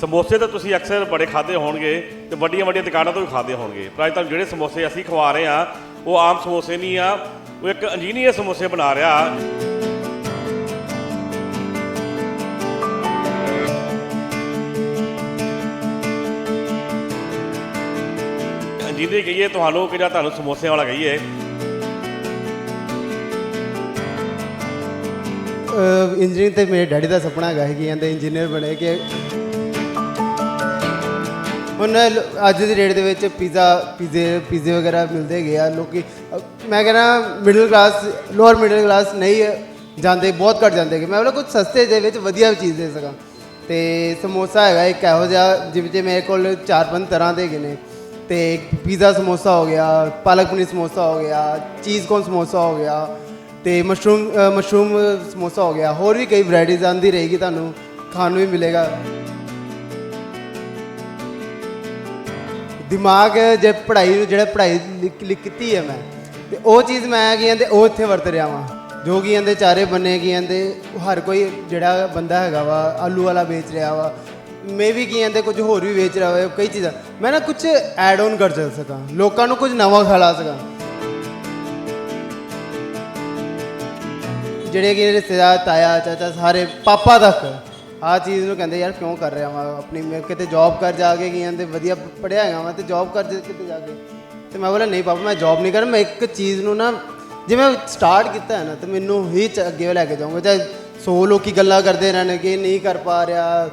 ਸਮੋਸੇ ਤਾਂ ਤੁਸੀਂ ਅਕਸਰ ਬੜੇ ਖਾਦੇ ਹੋਣਗੇ ਤੇ ਵੱਡੀਆਂ ਵੱਡੀਆਂ ਦੁਕਾਨਾਂ ਤੋਂ ਵੀ ਖਾਦੇ ਹੋਣਗੇ। ਪਰ ਅੱਜ ਤੁਹਾਨੂੰ ਜਿਹੜੇ ਸਮੋਸੇ ਅਸੀਂ ਖਵਾ ਰਹੇ ਆ ਉਹ ਆਮ ਸਮੋਸੇ ਨਹੀਂ ਆ, ਉਹ ਇੱਕ ਇੰਜੀਨੀਅਰ ਸਮੋਸੇ ਬਣਾ ਰਿਹਾ। ਜਿਹਦੇ ਕਹੀਏ, ਤੁਹਾਨੂੰ ਕਿ ਜਾਂ ਤੁਹਾਨੂੰ ਸਮੋਸਿਆਂ ਵਾਲਾ ਕਹੀਏ? ਇੰਜੀਨੀਅਰਿੰਗ ਤੇ ਮੇਰੇ ਡੈਡੀ ਦਾ ਸੁਪਨਾ ਹੈਗਾ ਸੀ ਕਿ ਕਹਿੰਦੇ ਇੰਜੀਨੀਅਰ ਬਣੇ ਕਿ ਹੁਣ ਅੱਜ ਦੀ ਡੇਟ ਦੇ ਵਿੱਚ ਪੀਜ਼ਾ ਪੀਜ਼ੇ ਪੀਜ਼ੇ ਵਗੈਰਾ ਮਿਲਦੇ ਹੈਗੇ ਆ ਲੋਕੀ ਅ, ਮੈਂ ਕਹਿੰਦਾ middle class lower middle class ਨਹੀਂ ਜਾਂਦੇ ਬਹੁਤ ਘੱਟ ਜਾਂਦੇ ਹੈਗੇ। ਮੈਂ ਉਹਨਾਂ ਕੁਝ ਸਸਤੇ ਦੇ ਵਿੱਚ ਵਧੀਆ ਚੀਜ਼ ਦੇ ਸਕਾਂ। ਤੇ ਸਮੋਸਾ ਹੈਗਾ ਇੱਕ ਇਹੋ ਜਿਹਾ ਜਿਵੇਂ ਜੇ ਮੇਰੇ ਕੋਲ ਚਾਰ ਪੰਜ ਤਰ੍ਹਾਂ ਦੇ ਹੈਗੇ ਨੇ। ਤੇ ਪੀਜ਼ਾ ਸਮੋਸਾ ਹੋ ਗਿਆ ਪਾਲਕ ਪਨੀਰ ਸਮੋਸਾ ਹੋ ਗਿਆ ਚੀਜ਼ ਕੋਨ ਸਮੋਸਾ ਹੋ ਗਿਆ ਤੇ ਮਸ਼ਰੂਮ ਮਸ਼ਰੂਮ ਸਮੋਸਾ ਹੋ ਗਿਆ। ਹੋਰ ਵੀ ਕਈ ਵੈਰਾਈਟੀਜ਼ ਆਂਦੀ ਰਹੇਗੀ ਤੁਹਾਨੂੰ ਖਾਣ ਨੂੰ ਵੀ ਮਿਲੇਗਾ। ਦਿਮਾਗ ਜੇ ਪੜ੍ਹਾਈ ਨੂੰ ਜਿਹੜਾ ਪੜ੍ਹਾਈ ਲਿਖ- ਲਿਖ ਕੀਤੀ ਹੈ ਮੈਂ, ਤੇ ਉਹ ਚੀਜ਼ ਮੈਂ ਕੀ ਕਹਿੰਦੇ, ਉਹ ਇੱਥੇ ਵਰਤ ਰਿਹਾ ਵਾਂ। ਜੋ ਕੀ ਕਹਿੰਦੇ, ਚਾਰੇ ਬੰਨੇ ਕੀ ਕਹਿੰਦੇ, ਹਰ ਕੋਈ ਜਿਹੜਾ ਬੰਦਾ ਹੈਗਾ ਵਾ, ਆਲੂ ਵਾਲਾ ਵੇਚ ਰਿਹਾ ਵਾ, ਮੈਂ ਵੀ ਕੀ ਕਹਿੰਦੇ, ਕੁਝ ਹੋਰ ਵੀ ਵੇਚ ਰਿਹਾ ਵਾ, ਕਈ ਚੀਜ਼ਾਂ। ਮੈਂ ਨਾ ਕੁਝ ਐਡ ਆਨ ਕਰ ਸਕਾਂ, ਲੋਕਾਂ ਨੂੰ ਕੁਝ ਨਵਾਂ ਖਿਲਾ ਸਕਾਂ। ਜਿਹੜੇ ਕਿ ਰਿਸ਼ਤੇਦਾਰ, ਤਾਇਆ, ਚਾਚਾ, ਸਾਰੇ ਪਾਪਾ ਤੱਕ ਆ ਚੀਜ਼ ਨੂੰ ਕਹਿੰਦੇ, ਯਾਰ ਕਿਉਂ ਕਰ ਰਿਹਾ ਵਾਂ? ਆਪਣੀ ਮੈਂ ਕਿਤੇ ਜੌਬ ਕਰ ਜਾ ਕੇ ਕੀ ਕਹਿੰਦੇ ਵਧੀਆ ਪੜਿਆ ਹੈਗਾ ਵਾਂ ਤੇ ਜੌਬ ਕਰ ਜੇ ਕਿਤੇ ਜਾ ਕੇ। ਤੇ ਮੈਂ ਬੋਲਿਆ, ਨਹੀਂ ਪਾਪਾ, ਮੈਂ ਜੌਬ ਨਹੀਂ ਕਰ ਮੈਂ ਇੱਕ ਚੀਜ਼ ਨੂੰ ਨਾ, ਜਿਵੇਂ ਸਟਾਰਟ ਕੀਤਾ ਹੈ ਨਾ, ਤੇ ਮੈਨੂੰ ਹੀ ਚ- ਅੱਗੇ ਲੈ ਕੇ ਜਾਊਂਗਾ। ਚਾਹੇ 100 ਲੋਕੀ ਗੱਲਾਂ ਕਰਦੇ ਰਹਿਣ ਕਿ ਨਹੀਂ ਕਰ ਪਾ ਰਿਹਾ।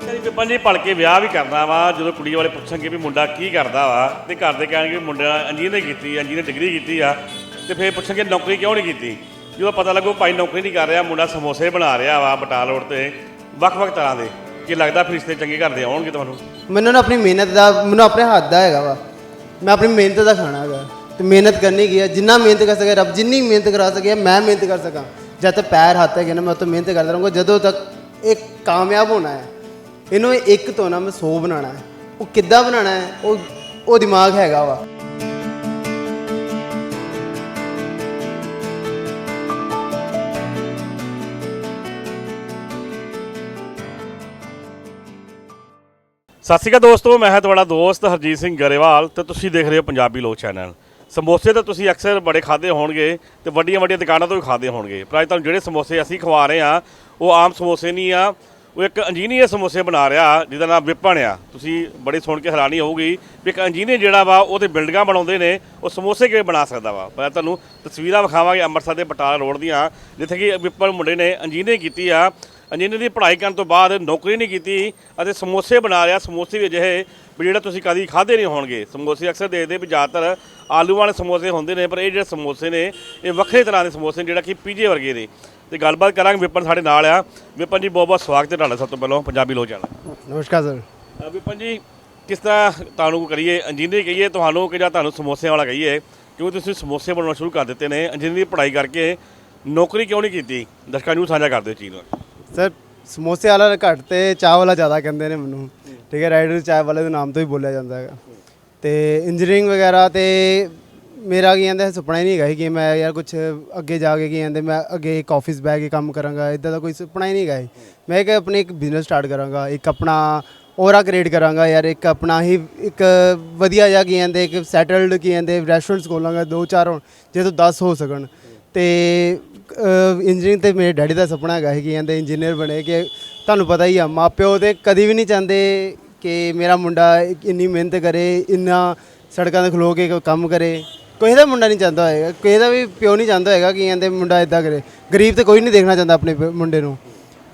ਕਹਿੰਦੀ ਬਿਪਨ ਜੀ ਭਲ ਕੇ ਵਿਆਹ ਵੀ ਕਰਨਾ ਵਾ, ਜਦੋਂ ਕੁੜੀ ਵਾਲੇ ਪੁੱਛਣਗੇ ਵੀ ਮੁੰਡਾ ਕੀ ਕਰਦਾ ਵਾ, ਤੇ ਘਰ ਦੇ ਕਹਿਣਗੇ ਵੀ ਮੁੰਡਾ ਇੰਜੀਨੀਅਰ ਕੀਤੀ ਇੰਜੀਨੀਅਰ ਡਿਗਰੀ ਕੀਤੀ ਆ। ਤੇ ਫਿਰ ਪੁੱਛਣਗੇ ਨੌਕਰੀ ਕਿਉਂ ਨਹੀਂ ਕੀਤੀ? ਜਦੋਂ ਪਤਾ ਲੱਗੂ ਭਾਈ ਨੌਕਰੀ ਨਹੀਂ ਕਰ ਰਿਹਾ, ਮੁੰਡਾ ਸਮੋਸੇ ਬਣਾ ਰਿਹਾ ਵਾ ਬਟਾਲ ਰੋਡ ਤੇ। ਵੱਖ-ਵੱਖ ਤਰ੍ਹਾਂ ਦੇ। ਕੀ ਲੱਗਦਾ ਫਿਰ ਰਿਸ਼ਤੇ ਚੰਗੇ ਘਰ ਦੇ ਆਉਣਗੇ ਤੁਹਾਨੂੰ? ਮੈਨੂੰ ਨਾ ਆਪਣੀ ਮਿਹਨਤ ਦਾ, ਮੈਨੂੰ ਆਪਣੇ ਹੱਥ ਦਾ ਹੈਗਾ ਵਾ। ਮੈਂ ਆਪਣੀ ਮਿਹਨਤ ਦਾ ਖਾਣਾ ਹੈਗਾ। ਤੇ ਮਿਹਨਤ ਕਰਨੀ ਕੀ ਹੈ ਜਿੰਨਾ ਮਿਹਨਤ ਕਰ ਸਕੇ ਰੱਬ, ਜਿੰਨੀ ਮਿਹਨਤ ਕਰਾ ਸਕੇ ਮੈਂ ਮਿਹਨਤ ਕਰ ਸਕਾਂ। ਜਦ ਤੱਕ ਪੈਰ, ਹੱਥ ਹੈਗੇ ਨਾ, ਮੈਂ ਉਹ ਮਿਹਨਤ ਕਰਦਾ ਰਹੂੰਗਾ। ਜਦੋਂ ਤੱਕ ਇਹ ਕਾਮਯਾਬ ਹੋਣਾ ਹੈ, ਇਹਨੂੰ ਇੱਕ ਤੋਂ ਨਾ ਮੈਂ 100 ਬਣਾਉਣਾ ਹੈ। ਉਹ ਕਿੱਦਾਂ ਬਣਾਉਣਾ ਹੈ, ਉਹ ਉਹ ਦਿਮਾਗ ਹੈਗਾ ਵਾ। ਸਤਿ ਸ਼੍ਰੀ ਅਕਾਲ ਦੋਸਤੋ, ਮੈਂ ਹਾਂ ਤੁਹਾਡਾ ਦੋਸਤ ਹਰਜੀਤ ਸਿੰਘ ਗਰੇਵਾਲ ਤੇ ਤੁਸੀਂ ਦੇਖ ਰਹੇ ਹੋ ਪੰਜਾਬੀ ਲੋਕ ਚੈਨਲ। ਸਮੋਸੇ ਤਾਂ ਤੁਸੀਂ ਅਕਸਰ ਬੜੇ ਖਾਦੇ ਹੋਣਗੇ ਤੇ ਵੱਡੀਆਂ ਵੱਡੀਆਂ ਦੁਕਾਨਾਂ ਤੋਂ ਵੀ ਖਾਦੇ ਹੋਣਗੇ, ਪਰ ਅੱਜ ਤੁਹਾਨੂੰ ਜਿਹੜੇ ਸਮੋਸੇ ਅਸੀਂ ਖਵਾ ਰਹੇ ਆ ਉਹ ਆਮ ਸਮੋਸੇ ਨਹੀਂ ਆ, ਉਹ ਇੱਕ ਇੰਜੀਨੀਅਰ ਸਮੋਸੇ ਬਣਾ ਰਿਹਾ, ਜਿਹਦਾ ਨਾਮ ਵਿਪਨ ਆ। ਤੁਸੀਂ ਬੜੀ ਸੁਣ ਕੇ ਹੈਰਾਨੀ ਹੋਊਗੀ ਵੀ ਇੱਕ ਇੰਜੀਨੀਅਰ ਜਿਹੜਾ ਵਾ, ਉਹ ਤੇ ਬਿਲਡਿੰਗਾਂ ਬਣਾਉਂਦੇ ਨੇ, ਉਹ ਸਮੋਸੇ ਕਿਵੇਂ ਬਣਾ ਸਕਦਾ ਵਾ? ਪਰ ਤੁਹਾਨੂੰ ਤਸਵੀਰਾਂ ਵਿਖਾਵਾਂਗੇ ਅੰਮ੍ਰਿਤਸਰ ਦੇ ਬਟਾਲਾ ਰੋਡ ਦੀਆਂ, ਜਿੱਥੇ ਕਿ ਵਿਪਨ ਮੁੰਡੇ ਨੇ ਇੰਜੀਨੀਅਰ ਕੀਤੀ ਆ ਇੰਜੀਨੀਅਰ ਦੀ ਪੜ੍ਹਾਈ ਕਰਨ ਤੋਂ ਬਾਅਦ ਨੌਕਰੀ ਨਹੀਂ ਕੀਤੀ ਅਤੇ ਸਮੋਸੇ ਬਣਾ ਰਿਹਾ ਸਮੋਸੇ ਵੀ ਅਜਿਹੇ ਵੀ ਜਿਹੜਾ ਤੁਸੀਂ ਕਦੀ ਖਾਦੇ ਨਹੀਂ ਹੋਣਗੇ। ਸਮੋਸੇ ਅਕਸਰ ਦੇਖਦੇ ਵੀ ਜ਼ਿਆਦਾਤਰ ਆਲੂ ਵਾਲੇ ਸਮੋਸੇ ਹੁੰਦੇ ਨੇ ਪਰ ਇਹ ਜਿਹੜੇ ਸਮੋਸੇ ਨੇ ਇਹ ਵੱਖਰੇ ਤਰ੍ਹਾਂ ਦੇ ਸਮੋਸੇ ਨੇ ਜਿਹੜਾ ਕਿ ਪੀਜੇ ਵਰਗੇ ਨੇ। ਤੇ ਗੱਲਬਾਤ ਕਰਾਂਗੇ ਵਿਪਨ ਸਾਡੇ ਨਾਲ ਆ। ਵਿਪਨ ਜੀ ਬਹੁਤ ਬਹੁਤ ਸਵਾਗਤ ਹੈ ਤੁਹਾਡਾ ਸਭ ਤੋਂ ਪਹਿਲਾਂ ਪੰਜਾਬੀ ਲੋਕ ਚੈਨਲ। ਨਮਸਕਾਰ ਸਰ। ਵਿਪਨ ਜੀ ਕਿਸ ਤਰ੍ਹਾਂ ਤੁਹਾਨੂੰ ਕਰੀਏ ਇੰਜੀਨੀਅਰ ਕਹੀਏ ਤੁਹਾਨੂੰ ਕਿ ਜਾਂ ਤੁਹਾਨੂੰ ਸਮੋਸਿਆਂ ਵਾਲਾ ਕਹੀਏ ਕਿਉਂਕਿ ਤੁਸੀਂ ਸਮੋਸੇ ਬਣਾਉਣਾ ਸ਼ੁਰੂ ਕਰ ਦਿੱਤੇ ਨੇ? ਇੰਜੀਨੀਅਰ ਦੀ ਪੜ੍ਹਾਈ ਕਰਕੇ ਨੌਕਰੀ ਕਿਉਂ ਨਹੀਂ ਕੀਤੀ? ਦਰਸ਼ਕਾਂ ਨੂੰ ਸਾਂਝਾ ਕਰ ਦਿਓ ਚੀਜ਼ ਨੂੰ। ਸਰ, ਸਮੋਸੇ ਵਾਲਾ ਘੱਟ ਤੇ ਚਾਹ ਵਾਲਾ ਜ਼ਿਆਦਾ ਕਹਿੰਦੇ ਨੇ ਮੈਨੂੰ। ਠੀਕ ਹੈ, ਰਾਈਡਰ ਚਾਹ ਵਾਲੇ ਦੇ ਨਾਮ ਤੋਂ ਹੀ ਬੋਲਿਆ ਜਾਂਦਾ ਹੈਗਾ। ਤੇ ਇੰਜੀਨੀਅਰਿੰਗ ਵਗੈਰਾ ਤੇ ਮੇਰਾ ਕੀ ਕਹਿੰਦੇ, ਸੁਪਨਾ ਹੀ ਨਹੀਂ ਹੈਗਾ ਸੀ ਕਿ ਮੈਂ ਯਾਰ ਕੁਝ ਅੱਗੇ ਜਾ ਕੇ ਕੀ ਕਹਿੰਦੇ, ਮੈਂ ਅੱਗੇ ਇੱਕ ਆਫਿਸ ਬਹਿ ਕੇ ਕੰਮ ਕਰਾਂਗਾ ਇਦਾਂ ਦਾ ਕੋਈ ਸੁਪਨਾ ਹੀ ਨਹੀਂ ਹੈਗਾ ਸੀ। ਮੈਂ ਇੱਕ ਆਪਣੀ ਇੱਕ ਬਿਜ਼ਨਸ ਸਟਾਰਟ ਕਰਾਂਗਾ, ਇੱਕ ਆਪਣਾ ਔਰਾ ਕ੍ਰੀਏਟ ਕਰਾਂਗਾ ਯਾਰ, ਇੱਕ ਆਪਣਾ ਹੀ ਇੱਕ ਵਧੀਆ ਜਿਹਾ ਕੀ ਕਹਿੰਦੇ, ਇੱਕ ਸੈਟਲਡ ਕੀ ਕਹਿੰਦੇ ਰੈਸਟੋਰੈਂਟਸ ਖੋਲਾਂਗਾ, ਦੋ ਚਾਰ ਹੋਣ, ਜੇ ਤੋਂ 10 ਹੋ ਸਕਣ। ਤੇ ਇੰਜੀਨੀਅਰਿੰਗ ਤੇ ਮੇਰੇ ਡੈਡੀ ਦਾ ਸੁਪਨਾ ਹੈਗਾ ਸੀ ਕਿ ਕਹਿੰਦੇ ਇੰਜੀਨੀਅਰ ਬਣੇ ਕਿ ਤੁਹਾਨੂੰ ਪਤਾ ਹੀ ਆ, ਮਾਪਿਓ ਤੇ ਕਦੀ ਵੀ ਨਹੀਂ ਚਾਹੁੰਦੇ ਕਿ ਮੇਰਾ ਮੁੰਡਾ ਇੰਨੀ ਮਿਹਨਤ ਕਰੇ, ਇੰਨਾ ਸੜਕਾਂ ਤੇ ਖਲੋ ਕੇ ਕੰਮ ਕਰੇ। ਕੋਈ ਦਾ ਮੁੰਡਾ ਨਹੀਂ ਚਾਹੁੰਦਾ ਹੋਏਗਾ, ਕਿਸੇ ਦਾ ਵੀ ਪਿਓ ਨਹੀਂ ਚਾਹੁੰਦਾ ਹੋਏਗਾ ਕਿ ਕਹਿੰਦੇ ਮੁੰਡਾ ਇਦਾਂ ਕਰੇ। ਗਰੀਬ ਤੇ ਕੋਈ ਨਹੀਂ ਦੇਖਣਾ ਚਾਹੁੰਦਾ ਆਪਣੇ ਮੁੰਡੇ ਨੂੰ।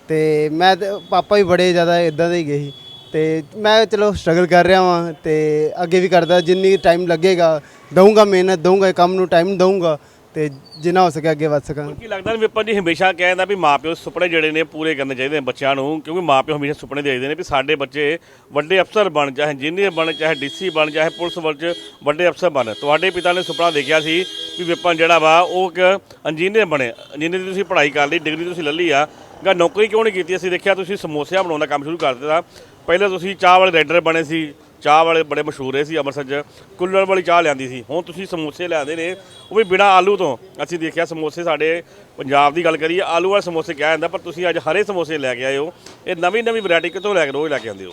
ਤੇ ਮੈਂ ਤੇ, ਪਾਪਾ ਵੀ ਬੜੇ ਜ਼ਿਆਦਾ ਇਦਾਂ ਦੇ ਹੀ ਗਏ ਸੀ। ਤੇ ਮੈਂ ਚਲੋ ਸਟਰਗਲ ਕਰ ਰਿਹਾ ਵਾਂ ਤੇ ਅੱਗੇ ਵੀ ਕਰਦਾ, ਜਿੰਨੀ ਟਾਈਮ ਲੱਗੇਗਾ, ਦਊਂਗਾ ਮਿਹਨਤ, ਦਊਂਗਾ ਕੰਮ ਨੂੰ ਟਾਈਮ ਦਊਂਗਾ। ਤੇ ਜਿੰਨਾ ਹੋ ਸਕੇ ਅੱਗੇ ਵੱਧ ਸਕਾਂ। ਕੀ ਲੱਗਦਾ ਵੀ ਵਿਪਨ ਜੀ ਹਮੇਸ਼ਾ ਕਹਿੰਦਾ ਵੀ ਮਾਪਿਓ ਸੁਪਨੇ ਜਿਹੜੇ ਨੇ ਪੂਰੇ ਕਰਨੇ ਚਾਹੀਦੇ ਨੇ ਬੱਚਿਆਂ ਨੂੰ, ਕਿਉਂਕਿ ਮਾਪਿਓ ਹਮੇਸ਼ਾ ਸੁਪਨੇ ਦੇਖਦੇ ਨੇ ਵੀ ਸਾਡੇ ਬੱਚੇ ਵੱਡੇ ਅਫਸਰ ਬਣ, ਚਾਹੇ ਇੰਜੀਨੀਅਰ ਬਣ, ਚਾਹੇ ਡੀਸੀ ਬਣ, ਚਾਹੇ ਪੁਲਿਸ ਵਿੱਚ ਵੱਡੇ ਅਫਸਰ ਬਣ। ਤੁਹਾਡੇ ਪਿਤਾ ਨੇ ਸੁਪਨਾ ਦੇਖਿਆ ਸੀ ਵੀ ਵਿਪਨ ਜਿਹੜਾ ਵਾ ਉਹ ਇੱਕ ਇੰਜੀਨੀਅਰ ਬਣੇ। ਇੰਜੀਨੀਅਰ ਦੀ ਤੁਸੀਂ ਪੜ੍ਹਾਈ ਕਰ ਲਈ, ਡਿਗਰੀ ਤੁਸੀਂ ਲੈ ਲਈ ਆ। ਗਾ ਨੌਕਰੀ ਕਿਉਂ ਨਹੀਂ ਕੀਤੀ? ਅਸੀਂ ਦੇਖਿਆ ਤੁਸੀਂ ਸਮੋਸਿਆਂ ਬਣਾਉਣ ਦਾ ਕੰਮ ਸ਼ੁਰੂ ਕਰ ਦਿੱਤਾ। ਪਹਿਲਾਂ ਤੁਸੀਂ ਚਾਹ ਵਾਲੇ ਰਾਈਡਰ ਬਣੇ ਸੀ। ਚਾਹ ਵਾਲੇ ਬੜੇ ਮਸ਼ਹੂਰ ਰਹੇ ਸੀ ਅੰਮ੍ਰਿਤਸਰ 'ਚ। ਕੁੱਲਰ ਵਾਲੀ ਚਾਹ ਲਿਆਂਦੀ ਸੀ। ਹੁਣ ਤੁਸੀਂ ਸਮੋਸੇ ਲਿਆਂਦੇ ਨੇ, ਉਹ ਵੀ ਬਿਨਾ ਆਲੂ ਤੋਂ। ਅਸੀਂ ਦੇਖਿਆ ਸਮੋਸੇ ਸਾਡੇ ਪੰਜਾਬ ਦੀ ਗੱਲ ਕਰੀਏ, ਆਲੂ ਵਾਲੇ ਸਮੋਸੇ ਕਿਹਾ ਜਾਂਦਾ, ਪਰ ਤੁਸੀਂ ਅੱਜ ਹਰੇ ਸਮੋਸੇ ਲੈ ਕੇ ਆਏ ਹੋ। ਇਹ ਨਵੀਂ ਨਵੀਂ ਵੈਰਾਈਟੀ ਕਿੱਥੋਂ ਲੈ ਕੇ ਰੋਜ਼ ਲੈ ਕੇ ਆਉਂਦੇ ਹੋ?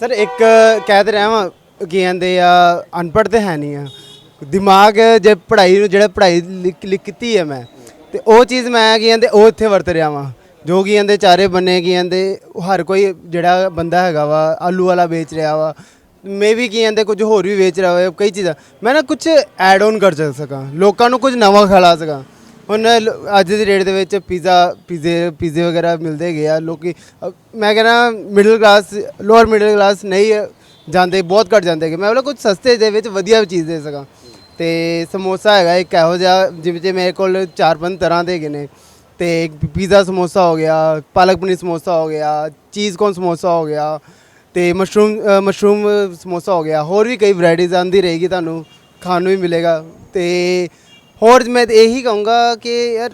ਸਰ, ਇੱਕ ਕਹਿ ਤੇ ਰਿਹਾ ਵਾਂ ਕੀ ਕਹਿੰਦੇ ਆ, ਅਨਪੜ੍ਹ ਤੇ ਹੈ ਨਹੀਂ ਆ। ਦਿਮਾਗ ਜੇ ਪੜ੍ਹਾਈ ਨੂੰ, ਜਿਹੜਾ ਪੜ੍ਹਾਈ ਲਿਖ ਲਿਖ ਕੀਤੀ ਹੈ ਮੈਂ, ਤੇ ਉਹ ਚੀਜ਼ ਮੈਂ ਕੀ ਕਹਿੰਦੇ, ਉਹ ਇੱਥੇ ਵਰਤ ਰਿਹਾ ਵਾਂ। ਜੋ ਕੀ ਕਹਿੰਦੇ ਚਾਰੇ ਬੰਨੇ ਕੀ ਕਹਿੰਦੇ, ਹਰ ਕੋਈ ਜਿਹੜਾ ਬੰਦਾ ਹੈਗਾ ਵਾ, ਆਲੂ ਵਾਲਾ ਵੇਚ ਰਿਹਾ ਵਾ ਮੈਂ ਵੀ ਕੀ ਕਹਿੰਦੇ ਕੁਝ ਹੋਰ ਵੀ ਵੇਚ ਰਿਹਾ ਹੋਵੇ, ਕਈ ਚੀਜ਼ਾਂ। ਮੈਂ ਨਾ ਕੁਝ ਐਡ ਔਨ ਕਰ ਸਕਾਂ, ਲੋਕਾਂ ਨੂੰ ਕੁਝ ਨਵਾਂ ਖਿਲਾ ਸਕਾਂ। ਹੁਣ ਅੱਜ ਦੀ ਡੇਟ ਦੇ ਵਿੱਚ ਪੀਜ਼ਾ ਪੀਜ਼ੇ ਪੀਜ਼ੇ ਵਗੈਰਾ ਮਿਲਦੇ ਹੈਗੇ ਆ, ਲੋਕੀ ਮੈਂ ਕਹਿੰਦਾ middle class lower middle class ਨਹੀਂ, ਜਾਂਦੇ, ਬਹੁਤ ਘੱਟ ਜਾਂਦੇ ਹੈਗੇ। ਮੈਂ ਬੋਲਾ ਕੁਝ ਸਸਤੇ ਦੇ ਵਿੱਚ ਵਧੀਆ ਚੀਜ਼ ਦੇ ਸਕਾਂ। ਤੇ ਸਮੋਸਾ ਹੈਗਾ ਇੱਕ ਇਹੋ ਜਿਹਾ, ਜਿਵੇਂ ਜੇ ਮੇਰੇ ਕੋਲ ਚਾਰ ਪੰਜ ਤਰ੍ਹਾਂ ਦੇ ਹੈਗੇ ਨੇ। ਤੇ ਪੀਜ਼ਾ ਸਮੋਸਾ ਹੋ ਗਿਆ ਪਾਲਕ ਪਨੀਰ ਸਮੋਸਾ ਹੋ ਗਿਆ ਚੀਜ਼ ਕੋਨ ਸਮੋਸਾ ਹੋ ਗਿਆ ਤੇ ਮਸ਼ਰੂਮ ਅ, ਮਸ਼ਰੂਮ ਸਮੋਸਾ ਹੋ ਗਿਆ। ਹੋਰ ਵੀ ਕਈ ਵੈਰਾਈਟੀਜ਼ ਆਂਦੀ ਰਹੇਗੀ ਤੁਹਾਨੂੰ ਖਾਣ ਨੂੰ ਵੀ ਮਿਲੇਗਾ। ਤੇ ਹੋਰ ਮੈਂ ਤਾਂ ਇਹੀ ਕਹੂੰਗਾ ਕਿ ਯਾਰ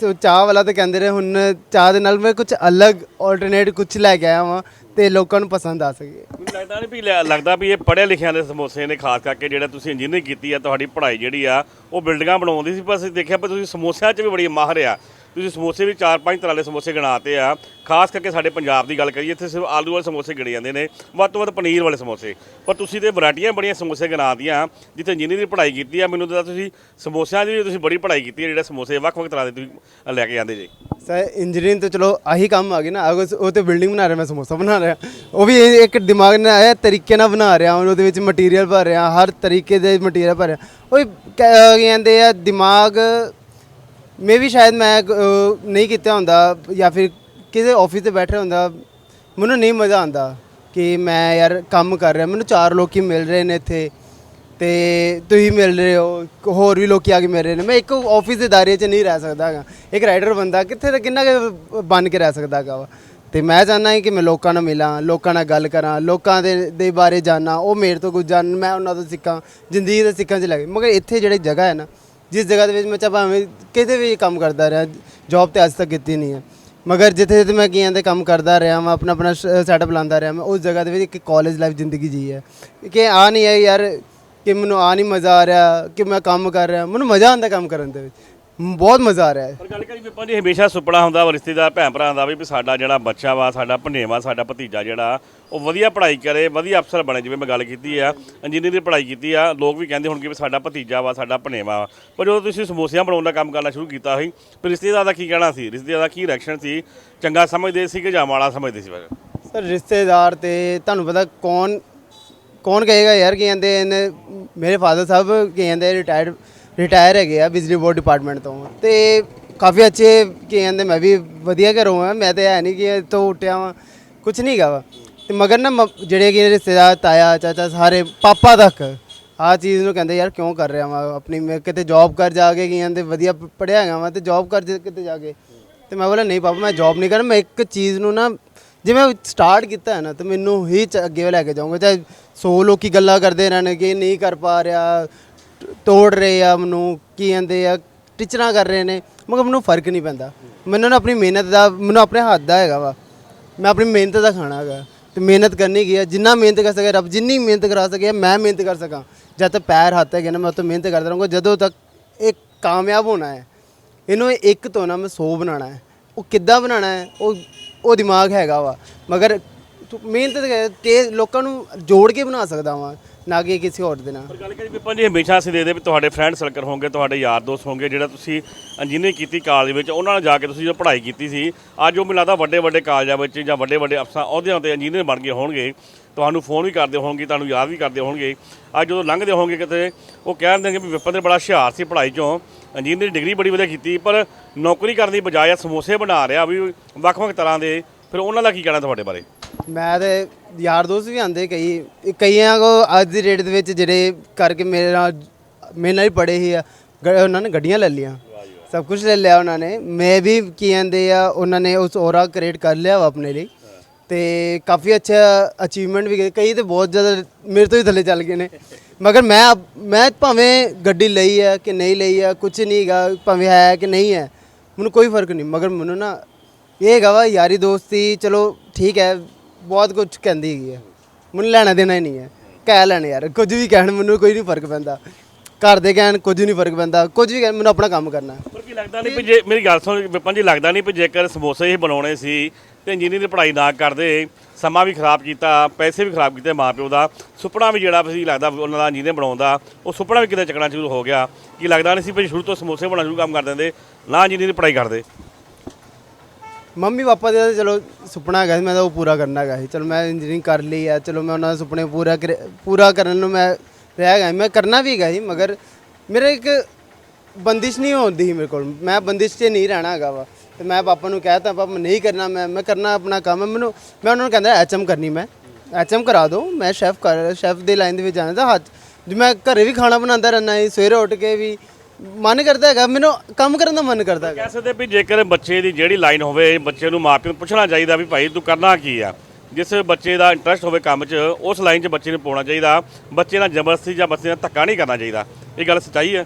ਸੋ ਚਾਹ ਵਾਲਾ ਤਾਂ ਕਹਿੰਦੇ ਰਹੇ ਹੁਣ ਚਾਹ ਦੇ ਨਾਲ ਮੈਂ ਕੁਝ ਅਲੱਗ ਆਲਟਰਨੇਟ ਕੁਝ ਲੈ ਕੇ ਆਇਆ ਵਾਂ। ਤੇ ਲੋਕਾਂ ਨੂੰ ਪਸੰਦ ਆ ਸਕੇ। ਮੈਨੂੰ ਲੱਗਦਾ ਨਹੀਂ ਵੀ ਲੈ- ਲੱਗਦਾ ਵੀ ਇਹ ਪੜ੍ਹਿਆ ਲਿਖਿਆ ਦੇ ਸਮੋਸੇ ਨੇ, ਖਾਸ ਕਰਕੇ ਜਿਹੜਾ ਤੁਸੀਂ ਇੰਜੀਨੀਅਰਿੰਗ ਕੀਤੀ ਆ, ਤੁਹਾਡੀ ਪੜ੍ਹਾਈ ਜਿਹੜੀ ਆ, ਉਹ ਬਿਲਡਿੰਗਾਂ ਬਣਾਉਂਦੀ ਸੀ, ਪਰ ਅਸੀਂ ਦੇਖਿਆ ਪਰ ਤੁਸੀਂ ਸਮੋਸਿਆਂ 'ਚ ਵੀ ਬੜੀ ਮਾਹਰ ਆ। ਤੁਸੀਂ ਸਮੋਸੇ ਵੀ ਚਾਰ ਪੰਜ ਤਰ੍ਹਾਂ ਦੇ ਸਮੋਸੇ ਗਣਾਤੇ ਆ। ਖਾਸ ਕਰਕੇ ਸਾਡੇ ਪੰਜਾਬ ਦੀ ਗੱਲ ਕਰੀਏ, ਇੱਥੇ ਸਿਰਫ ਆਲੂ ਵਾਲੇ ਸਮੋਸੇ ਗਿਣੇ ਜਾਂਦੇ ਨੇ, ਵੱਧ ਤੋਂ ਵੱਧ ਪਨੀਰ ਵਾਲੇ ਸਮੋਸੇ। ਪਰ ਤੁਸੀਂ ਤੇ ਵੈਰਾਈਟੀਆਂ ਬੜੀਆਂ ਸਮੋਸੇ ਗਣਾਤੀਆਂ, ਜਿੱਥੇ ਇੰਜੀਨੀਅਰਿੰਗ ਦੀ ਪੜ੍ਹਾਈ ਕੀਤੀ ਆ, ਮੈਨੂੰ ਤਾਂ ਤੁਸੀਂ ਸਮੋਸਿਆਂ ਦੀ ਵੀ ਤੁਸੀਂ ਬੜੀ ਪੜ੍ਹਾਈ ਕੀਤੀ ਹੈ ਜਿਹੜੇ ਸਮੋਸੇ ਵੱਖ-ਵੱਖ ਤਰ੍ਹਾਂ ਦੇ ਤੁਸੀਂ ਲੈ ਕੇ ਜਾਂਦੇ ਜੀ। ਸਰ ਇੰਜੀਨੀਅਰਿੰਗ ਤਾਂ ਚਲੋ ਆਹੀ ਕੰਮ ਆ ਗਏ ਨਾ, ਅਗਰ ਉਹ ਤੇ ਬਿਲਡਿੰਗ ਬਣਾ ਰਿਹਾ, ਮੈਂ ਸਮੋਸਾ ਬਣਾ ਰਿਹਾ। ਉਹ ਵੀ ਇੱਕ ਦਿਮਾਗ ਨਾਲ ਆਇਆ, ਤਰੀਕੇ ਨਾਲ ਬਣਾ ਰਿਹਾ ਉਹਦੇ ਵਿੱਚ ਮਟੀਰੀਅਲ ਭਰ ਰਿਹਾ, ਹਰ ਤਰੀਕੇ ਦੇ ਮਟੀਰੀਅਲ ਭਰ ਰਿਹਾ। ਉਹ ਵੀ ਕਹਿ- ਕੀ ਕਹਿੰਦੇ ਆ, ਦਿਮਾਗ ਮੇ ਵੀ ਸ਼ਾਇਦ ਮੈਂ ਅਹ, ਨਹੀਂ ਕੀਤਾ ਹੁੰਦਾ ਜਾਂ ਫਿਰ ਕਿਸੇ ਆਫਿਸ ਤੇ ਬੈਠਾ ਹੁੰਦਾ ਮੈਨੂੰ ਨਹੀਂ ਮਜ਼ਾ ਆਉਂਦਾ ਕਿ ਮੈਂ ਯਾਰ ਕੰਮ ਕਰ ਰਿਹਾ। ਮੈਨੂੰ ਚਾਰ ਲੋਕੀ ਮਿਲ ਰਹੇ ਨੇ ਇੱਥੇ ਤੇ ਤੁਸੀਂ ਮਿਲ ਰਹੇ ਹੋ ਹੋਰ ਵੀ ਲੋਕੀ ਆ ਕੇ ਮਿਲ ਰਹੇ ਨੇ। ਮੈਂ ਇੱਕ ਆਫਿਸ ਦੇ ਦਾਇਰੇ 'ਚ ਨਹੀਂ ਰਹਿ ਸਕਦਾ ਹੈਗਾ। ਇੱਕ ਰਾਈਡਰ ਬੰਦਾ ਕਿੱਥੇ ਤੇ ਕਿੰਨਾ ਕੁ ਬਣ ਕੇ ਰਹਿ ਸਕਦਾ ਹੈਗਾ ਵਾ। ਤੇ ਮੈਂ ਚਾਹੁੰਦਾ ਹਾਂ ਕਿ ਮੈਂ ਲੋਕਾਂ ਨਾਲ ਮਿਲਾਂ ਲੋਕਾਂ ਨਾਲ ਗੱਲ ਕਰਾਂ ਲੋਕਾਂ ਦੇ ਦੇ ਬਾਰੇ ਜਾਨਾਂ ਉਹ ਮੇਰੇ ਤੋਂ ਕੁਝ ਜਾਣ ਮੈਂ ਉਹਨਾਂ ਤੋਂ ਸਿੱਖਾਂ ਜ਼ਿੰਦਗੀ ਦੇ ਸਿੱਖਾਂ 'ਚ ਲੱਗੇ ਮਗਰ ਇੱਥੇ ਜਿਹੜੀ ਜਗ੍ਹਾ ਹੈ ਨਾ ਜਿਸ ਜਗ੍ਹਾ ਦੇ ਵਿੱਚ ਮੈਂ ਚਾਹ ਭਾਵੇਂ ਕਿਤੇ ਵੀ ਕੰਮ ਕਰਦਾ ਰਿਹਾ ਜੌਬ ਤੇ ਅੱਜ ਤੱਕ ਕੀਤੀ ਨਹੀਂ ਹੈ। ਮਗਰ ਜਿੱਥੇ ਜਿੱਥੇ ਮੈਂ ਕੀਆਂ ਦੇ ਕੰਮ ਕਰਦਾ ਰਿਹਾ, ਮੈਂ ਆਪਣਾ ਆਪਣਾ ਸੈਟਅਪ ਲਾਉਂਦਾ ਰਿਹਾ, ਮੈਂ ਉਸ ਜਗ੍ਹਾ ਦੇ ਵਿੱਚ ਇੱਕ ਕਾਲਜ ਲਾਈਫ ਜ਼ਿੰਦਗੀ ਜੀ ਹੈ। ਕਿ ਆ ਨਹੀਂ ਹੈ ਯਾਰ ਕਿ ਮੈਨੂੰ ਆ ਨਹੀਂ ਮਜ਼ਾ ਆ ਰਿਹਾ, ਕਿ ਮੈਂ ਕੰਮ ਕਰ ਰਿਹਾ, ਮੈਨੂੰ ਮਜ਼ਾ ਆਉਂਦਾ ਕੰਮ ਕਰਨ ਦੇ ਵਿੱਚ। ਬਹੁਤ ਮਜ਼ਾ ਆ ਰਿਹਾ ਹੈ। ਪਰ ਗੱਲ ਕਰੀ ਵਿਪਨ ਜੀ ਹਮੇਸ਼ਾ ਸੁਪਨਾ ਹੁੰਦਾ ਵਾ ਰਿਸ਼ਤੇਦਾਰ ਭੈਣ ਭਰਾ ਦਾ ਵੀ ਵੀ ਸਾਡਾ ਜਿਹੜਾ ਬੱਚਾ ਵਾ ਸਾਡਾ ਭਨੇਵਾ ਸਾਡਾ ਭਤੀਜਾ ਜਿਹੜਾ ਉਹ ਵਧੀਆ ਪੜ੍ਹਾਈ ਕਰੇ ਵਧੀਆ ਅਫਸਰ ਬਣੇ ਜਿਵੇਂ ਮੈਂ ਗੱਲ ਕੀਤੀ ਆ ਇੰਜੀਨੀਅਰਿੰਗ ਦੀ ਪੜ੍ਹਾਈ ਕੀਤੀ ਆ ਲੋਕ ਵੀ ਕਹਿੰਦੇ ਹੋਣਗੇ ਵੀ ਸਾਡਾ ਭਤੀਜਾ ਵਾ ਸਾਡਾ ਭਨੇਵਾ ਵਾ। ਪਰ ਜਦੋਂ ਤੁਸੀਂ ਸਮੋਸਿਆਂ ਬਣਾਉਣ ਦਾ ਕੰਮ ਕਰਨਾ ਸ਼ੁਰੂ ਕੀਤਾ ਸੀ ਫਿਰ ਰਿਸ਼ਤੇਦਾਰ ਦਾ ਕੀ ਕਹਿਣਾ ਸੀ? ਰਿਸ਼ਤੇਦਾਰ ਦਾ ਕੀ ਰਿਐਕਸ਼ਨ ਸੀ? ਚੰਗਾ ਸਮਝਦੇ ਸੀ ਕਿ ਜਾਂ ਮਾੜਾ ਸਮਝਦੇ ਸੀ ਫਿਰ? ਸਰ ਰਿਸ਼ਤੇਦਾਰ ਤੇ ਤੁਹਾਨੂੰ ਪਤਾ ਕੌਣ ਕੌਣ ਕਹੇਗਾ ਯਾਰ ਕੀ ਕਹਿੰਦੇ ਨੇ ਮੇਰੇ ਫਾਦਰ ਸਾਹਿਬ ਕੀ ਕਹਿੰਦੇ ਰਿਟਾਇਰਡ ਰਿਟਾਇਰ ਹੈਗੇ ਆ ਬਿਜਲੀ ਬੋਰਡ ਡਿਪਾਰਟਮੈਂਟ ਤੋਂ। ਤੇ ਕਾਫੀ ਅੱਛੇ ਕੀ ਕਹਿੰਦੇ ਮੈਂ ਵੀ ਵਧੀਆ ਘਰੋਂ ਆ। ਮੈਂ ਤੇ ਹੈ ਨਹੀਂ ਕਿ ਇੱਥੋਂ ਉੱਠਿਆ ਵਾਂ। ਕੁਝ ਨਹੀਂ ਹੈਗਾ ਵਾ। ਤੇ ਮਗਰ ਨਾ ਮ- ਜਿਹੜੇ ਕਿ ਰਿਸ਼ਤੇਦਾਰ, ਤਾਇਆ, ਚਾਚਾ ਸਾਰੇ ਪਾਪਾ ਤੱਕ ਆ ਚੀਜ਼ ਨੂੰ ਕਹਿੰਦੇ, ਯਾਰ ਕਿਉਂ ਕਰ ਰਿਹਾ ਵਾਂ? ਆਪਣੀ ਮੈਂ ਕਿਤੇ ਜੌਬ ਕਰ ਜਾ ਕੇ ਕੀ ਕਹਿੰਦੇ ਵਧੀਆ ਪ- ਪੜ੍ਹਿਆ ਹੈਗਾ ਵਾਂ ਤੇ ਜੌਬ ਕਰ ਜਾ- ਕਿਤੇ ਜਾ ਕੇ। ਤੇ ਮੈਂ ਬੋਲਿਆ, ਨਹੀਂ ਪਾਪਾ, ਮੈਂ ਜੌਬ ਨਹੀਂ ਕਰਨਾ। ਮੈਂ ਇੱਕ ਚੀਜ਼ ਨੂੰ ਨਾ ਜੇ ਮੈਂ ਸਟਾਰਟ ਕੀਤਾ ਹੈ ਨਾ, ਤੇ ਮੈਨੂੰ ਹੀ ਚ- ਅੱਗੇ ਲੈ ਕੇ ਜਾਊਂਗਾ। ਚਾਹੇ 100 ਲੋਕੀ ਗੱਲਾਂ ਕਰਦੇ ਰਹਿਣ ਕਿ ਨਹੀਂ ਕਰ ਪਾ ਰਿਹਾ ਤੋੜ ਰਹੇ ਆ ਮੈਨੂੰ, ਕੀ ਕਹਿੰਦੇ ਆ, ਟੀਚਰਾਂ ਕਰ ਰਹੇ ਨੇ, ਮਗਰ ਮੈਨੂੰ ਫ਼ਰਕ ਨਹੀਂ ਪੈਂਦਾ। ਮੈਨੂੰ ਨਾ ਆਪਣੀ ਮਿਹਨਤ ਦਾ, ਮੈਨੂੰ ਆਪਣੇ ਹੱਥ ਦਾ ਹੈਗਾ ਵਾ। ਮੈਂ ਆਪਣੀ ਮਿਹਨਤ ਦਾ ਖਾਣਾ ਹੈਗਾ। ਤੇ ਮਿਹਨਤ ਕਰਨੀ ਕੀ ਹੈ ਜਿੰਨਾ ਮਿਹਨਤ ਕਰ ਸਕੇ ਰੱਬ, ਜਿੰਨੀ ਮਿਹਨਤ ਕਰਾ ਸਕੇ, ਮੈਂ ਮਿਹਨਤ ਕਰ ਸਕਾਂ। ਜਦ ਤੱਕ ਪੈਰ ਹੱਥ ਹੈਗੇ ਨਾ, ਮੈਂ ਉਹ ਮਿਹਨਤ ਕਰਦਾ ਰਹੂੰਗਾ। ਜਦੋਂ ਤੱਕ ਇਹ ਕਾਮਯਾਬ ਹੋਣਾ ਹੈ, ਇਹਨੂੰ ਇੱਕ ਤੋਂ ਨਾ ਮੈਂ 100 ਬਣਾਉਣਾ ਹੈ। ਉਹ ਕਿੱਦਾਂ ਬਣਾਉਣਾ ਹੈ, ਉਹ ਉਹ ਦਿਮਾਗ ਹੈਗਾ ਵਾ। ਮਗਰ ਮਿਹਨਤ ਤੇ- ਲੋਕਾਂ ਨੂੰ ਜੋੜ ਕੇ ਬਣਾ ਸਕਦਾ ਵਾਂ, ਨਾ ਕਿ ਕਿਸੇ ਹੋਰ ਦੇ ਨਾਲ। ਪਰ ਗੱਲ ਕਰੀ ਵਿਪਨ ਜੀ ਹਮੇਸ਼ਾ ਅਸੀਂ ਦੇਖਦੇ ਵੀ ਤੁਹਾਡੇ ਫਰੈਂਡ ਸਰਕਲ ਹੋਣਗੇ, ਤੁਹਾਡੇ ਯਾਰ ਦੋਸਤ ਹੋਣਗੇ, ਜਿਹੜਾ ਤੁਸੀਂ ਇੰਜੀਨੀਅਰਿੰਗ ਕੀਤੀ ਕਾਲਜ ਵਿੱਚ, ਉਹਨਾਂ ਨਾਲ ਜਾ ਕੇ ਤੁਸੀਂ ਜਦੋਂ ਪੜ੍ਹਾਈ ਕੀਤੀ ਸੀ, ਅੱਜ ਉਹ ਮੈਨੂੰ ਲੱਗਦਾ ਵੱਡੇ ਵੱਡੇ ਕਾਲਜਾਂ ਵਿੱਚ ਜਾਂ ਵੱਡੇ ਵੱਡੇ ਅਫਸਰਾਂ, ਅਹੁਦਿਆਂ ਤੇ ਇੰਜੀਨੀਅਰ ਬਣ ਗਏ ਹੋਣਗੇ। ਤੁਹਾਨੂੰ ਫੋਨ ਵੀ ਕਰਦੇ ਹੋਣਗੇ, ਤੁਹਾਨੂੰ ਯਾਦ ਵੀ ਕਰਦੇ ਹੋਣਗੇ। ਅੱਜ ਜਦੋਂ ਲੰਘਦੇ ਹੋਣਗੇ ਕਿਤੇ, ਉਹ ਕਹਿ ਦਿੰਦੇ ਵੀ ਵਿਪਨ ਦੇ ਬੜਾ ਹੁਸ਼ਿਆਰ ਸੀ ਪੜ੍ਹਾਈ ਚੋਂ। ਇੰਜੀਨੀਅਰਿੰਗ ਡਿਗਰੀ ਬੜੀ ਵਧੀਆ ਕੀਤੀ, ਪਰ ਨੌਕਰੀ ਕਰਨ ਦੀ ਬਜਾਏ ਸਮੋਸੇ ਬਣਾ ਰਿਹਾ ਵੀ ਵੱਖ-ਵੱਖ ਤਰ੍ਹਾਂ ਦੇ। ਫਿਰ ਉਹਨਾਂ ਦਾ ਕੀ ਕਹਿਣਾ ਤੁਹਾਡੇ ਬਾਰੇ? ਮੈਂ ਤੇ ਯਾਰ ਦੋਸਤ ਵੀ ਆਂਦੇ ਕਈ, ਕਈਆਂ ਕੋ ਅੱਜ ਦੀ ਡੇਟ ਦੇ ਵਿੱਚ ਜਿਹੜੇ ਕਰਕੇ ਮੇਰੇ ਨਾਲ ਮੇਰੇ ਨਾਲ ਹੀ ਪੜੇ ਹੀ ਆ, ਗ- ਉਹਨਾਂ ਨੇ ਗੱਡੀਆਂ ਲੈ ਲਈਆਂ। ਸਭ ਕੁਝ ਲੈ ਲਿਆ ਉਹਨਾਂ ਨੇ। ਮੈਂ ਵੀ ਕੀ ਕਹਿੰਦੇ ਆ, ਉਹਨਾਂ ਨੇ ਉਸ ਔਰਾ ਕ੍ਰੀਏਟ ਕਰ ਲਿਆ ਵਾ ਆਪਣੇ ਲਈ। ਤੇ ਕਾਫੀ ਅੱਛਾ ਅਚੀਵਮੈਂਟ ਵੀ ਗਏ। ਕਈ ਤੇ ਬਹੁਤ ਜ਼ਿਆਦਾ ਮੇਰੇ ਤੋਂ ਹੀ ਥੱਲੇ ਚੱਲ ਗਏ ਨੇ। ਮਗਰ ਮੈਂ ਆਪ- ਮੈਂ ਭਾਵੇਂ ਗੱਡੀ ਲਈ ਹੈ ਕਿ ਨਹੀਂ ਲਈ ਹੈ ਕੁਝ ਨਹੀਂ ਹੈਗਾ, ਭਾਵੇਂ ਹੈ ਕਿ ਨਹੀਂ ਹੈ, ਮੈਨੂੰ ਕੋਈ ਫ਼ਰਕ ਨਹੀਂ। ਮਗਰ ਮੈਨੂੰ ਨਾ, ਇਹ ਹੈਗਾ ਵਾ, ਯਾਰੀ ਦੋਸਤੀ, ਚਲੋ ਠੀਕ ਹੈ ਬਹੁਤ ਕੁਝ ਕਹਿੰਦੀ ਹੈਗੀ ਹੈ। ਮੈਨੂੰ ਲੈਣਾ ਦੇਣਾ ਹੀ ਨਹੀਂ ਹੈ। ਕਹਿ ਲੈਣ ਯਾਰ, ਕੁਝ ਵੀ ਕਹਿਣ ਮੈਨੂੰ ਕੋਈ ਨਹੀਂ ਫ਼ਰਕ ਪੈਂਦਾ। ਘਰ ਦੇ ਕਹਿਣ ਕੁਝ ਨਹੀਂ ਫ਼ਰਕ ਪੈਂਦਾ। ਕੁਝ ਵੀ ਕਹਿਣ, ਮੈਨੂੰ ਆਪਣਾ ਕੰਮ ਕਰਨਾ। ਪਰ ਕੀ ਲੱਗਦਾ ਨਹੀਂ ਵੀ ਜੇ, ਮੇਰੀ ਗੱਲ ਸੁਣ, ਵਿਪਨ ਜੀ, ਲੱਗਦਾ ਨਹੀਂ ਵੀ ਜੇਕਰ ਸਮੋਸੇ ਹੀ ਬਣਾਉਣੇ ਸੀ ਤੇ ਇੰਜੀਨੀਅਰਿੰਗ ਦੀ ਪੜ੍ਹਾਈ ਨਾ ਕਰਦੇ, ਸਮਾਂ ਵੀ ਖਰਾਬ ਕੀਤਾ, ਪੈਸੇ ਵੀ ਖਰਾਬ ਕੀਤੇ ਮਾਪਿਓ ਦਾ, ਸੁਪਨਾ ਵੀ ਜਿਹੜਾ ਸੀ, ਲੱਗਦਾ ਉਹਨਾਂ ਦਾ ਇੰਜੀਨੀਅਰ ਬਣਾਉਣ ਦਾ, ਉਹ ਸੁਪਨਾ ਵੀ ਕਿਤੇ ਚੱਕਣਾ ਸ਼ੁਰੂ ਹੋ ਗਿਆ। ਕੀ ਲੱਗਦਾ ਨਹੀਂ ਸੀ ਵੀ ਸ਼ੁਰੂ ਤੋਂ ਸਮੋਸੇ ਬਣਾਉਣਾ ਸ਼ੁਰੂ ਕੰਮ ਕਰ ਦਿੰਦੇ, ਨਾ ਇੰਜੀਨੀਅਰਿੰਗ ਦੀ ਪੜ੍ਹਾਈ ਕਰਦੇ। ਮੰਮੀ ਪਾਪਾ ਦਾ ਤਾਂ ਚਲੋ ਸੁਪਨਾ ਹੈਗਾ ਸੀ, ਮੈਂ ਤਾਂ ਉਹ ਪੂਰਾ ਕਰਨਾ ਹੈਗਾ ਸੀ। ਚਲੋ ਮੈਂ ਇੰਜੀਨੀਅਰਿੰਗ ਕਰ ਲਈ ਹੈ ਚਲੋ ਮੈਂ ਉਹਨਾਂ ਦੇ ਸੁਪਨੇ ਪੂਰਾ ਕਰ- ਪੂਰਾ ਕਰਨ ਨੂੰ ਮੈਂ ਰਹਿ ਗਿਆ ਮੈਂ ਕਰਨਾ ਵੀ ਹੈਗਾ ਸੀ, ਮਗਰ ਮੇਰੇ ਇੱਕ ਬੰਦਿਸ਼ ਨਹੀਂ ਹੁੰਦੀ ਸੀ ਮੇਰੇ ਕੋਲ। ਮੈਂ ਬੰਦਿਸ਼ 'ਚ ਨਹੀਂ ਰਹਿਣਾ ਹੈਗਾ ਵਾ। ਤੇ ਮੈਂ ਪਾਪਾ ਨੂੰ ਕਹਿਤਾ ਪਾਪਾ ਨਹੀਂ ਕਰਨਾ, ਮੈਂ ਮੈਂ ਕਰਨਾ ਆਪਣਾ ਕੰਮ ਹੈ। ਮੈਨੂੰ, ਮੈਂ ਉਹਨਾਂ ਨੂੰ ਕਹਿੰਦਾ, ਐਚਐਮ ਕਰਨੀ ਮੈਂ। ਐਚਐਮ ਕਰਾ ਦਿਓ ਮੈਂ ਸ਼ੈਫ ਕਰ ਸ਼ੈਫ ਦੇ ਲਾਈਨ ਦੇ ਵਿੱਚ ਜਾਣਾ ਤਾਂ ਹੱਥ ਜੇ ਮੈਂ ਘਰੇ ਵੀ ਖਾਣਾ ਬਣਾਉਂਦਾ ਰਹਿਣਾ ਸੀ। ਸਵੇਰੇ ਉੱਠ ਕੇ ਵੀ ਮਨ ਕਰਦਾ ਹੈਗਾ ਮੈਨੂੰ ਕੰਮ ਕਰਨ ਦਾ ਮਨ ਕਰਦਾ ਹੈਗਾ। ਕਹਿ ਸਕਦੇ ਵੀ ਜੇਕਰ ਬੱਚੇ ਦੀ ਜਿਹੜੀ ਲਾਈਨ ਹੋਵੇ ਬੱਚੇ ਨੂੰ ਮਾਪਿਓ ਨੂੰ ਪੁੱਛਣਾ ਚਾਹੀਦਾ ਵੀ ਭਾਈ ਤੂੰ ਕਰਨਾ ਕੀ ਆ? ਜਿਸ ਬੱਚੇ ਦਾ ਇੰਟਰਸਟ ਹੋਵੇ ਕੰਮ 'ਚ ਉਸ ਲਾਈਨ 'ਚ ਬੱਚੇ ਨੂੰ ਪਾਉਣਾ ਚਾਹੀਦਾ। ਬੱਚੇ ਨਾਲ ਜ਼ਬਰਦਸਤੀ ਜਾਂ ਬੱਚੇ ਨਾਲ ਧੱਕਾ ਨਹੀਂ ਕਰਨਾ ਚਾਹੀਦਾ। ਇਹ ਗੱਲ ਸੱਚਾਈ ਹੈ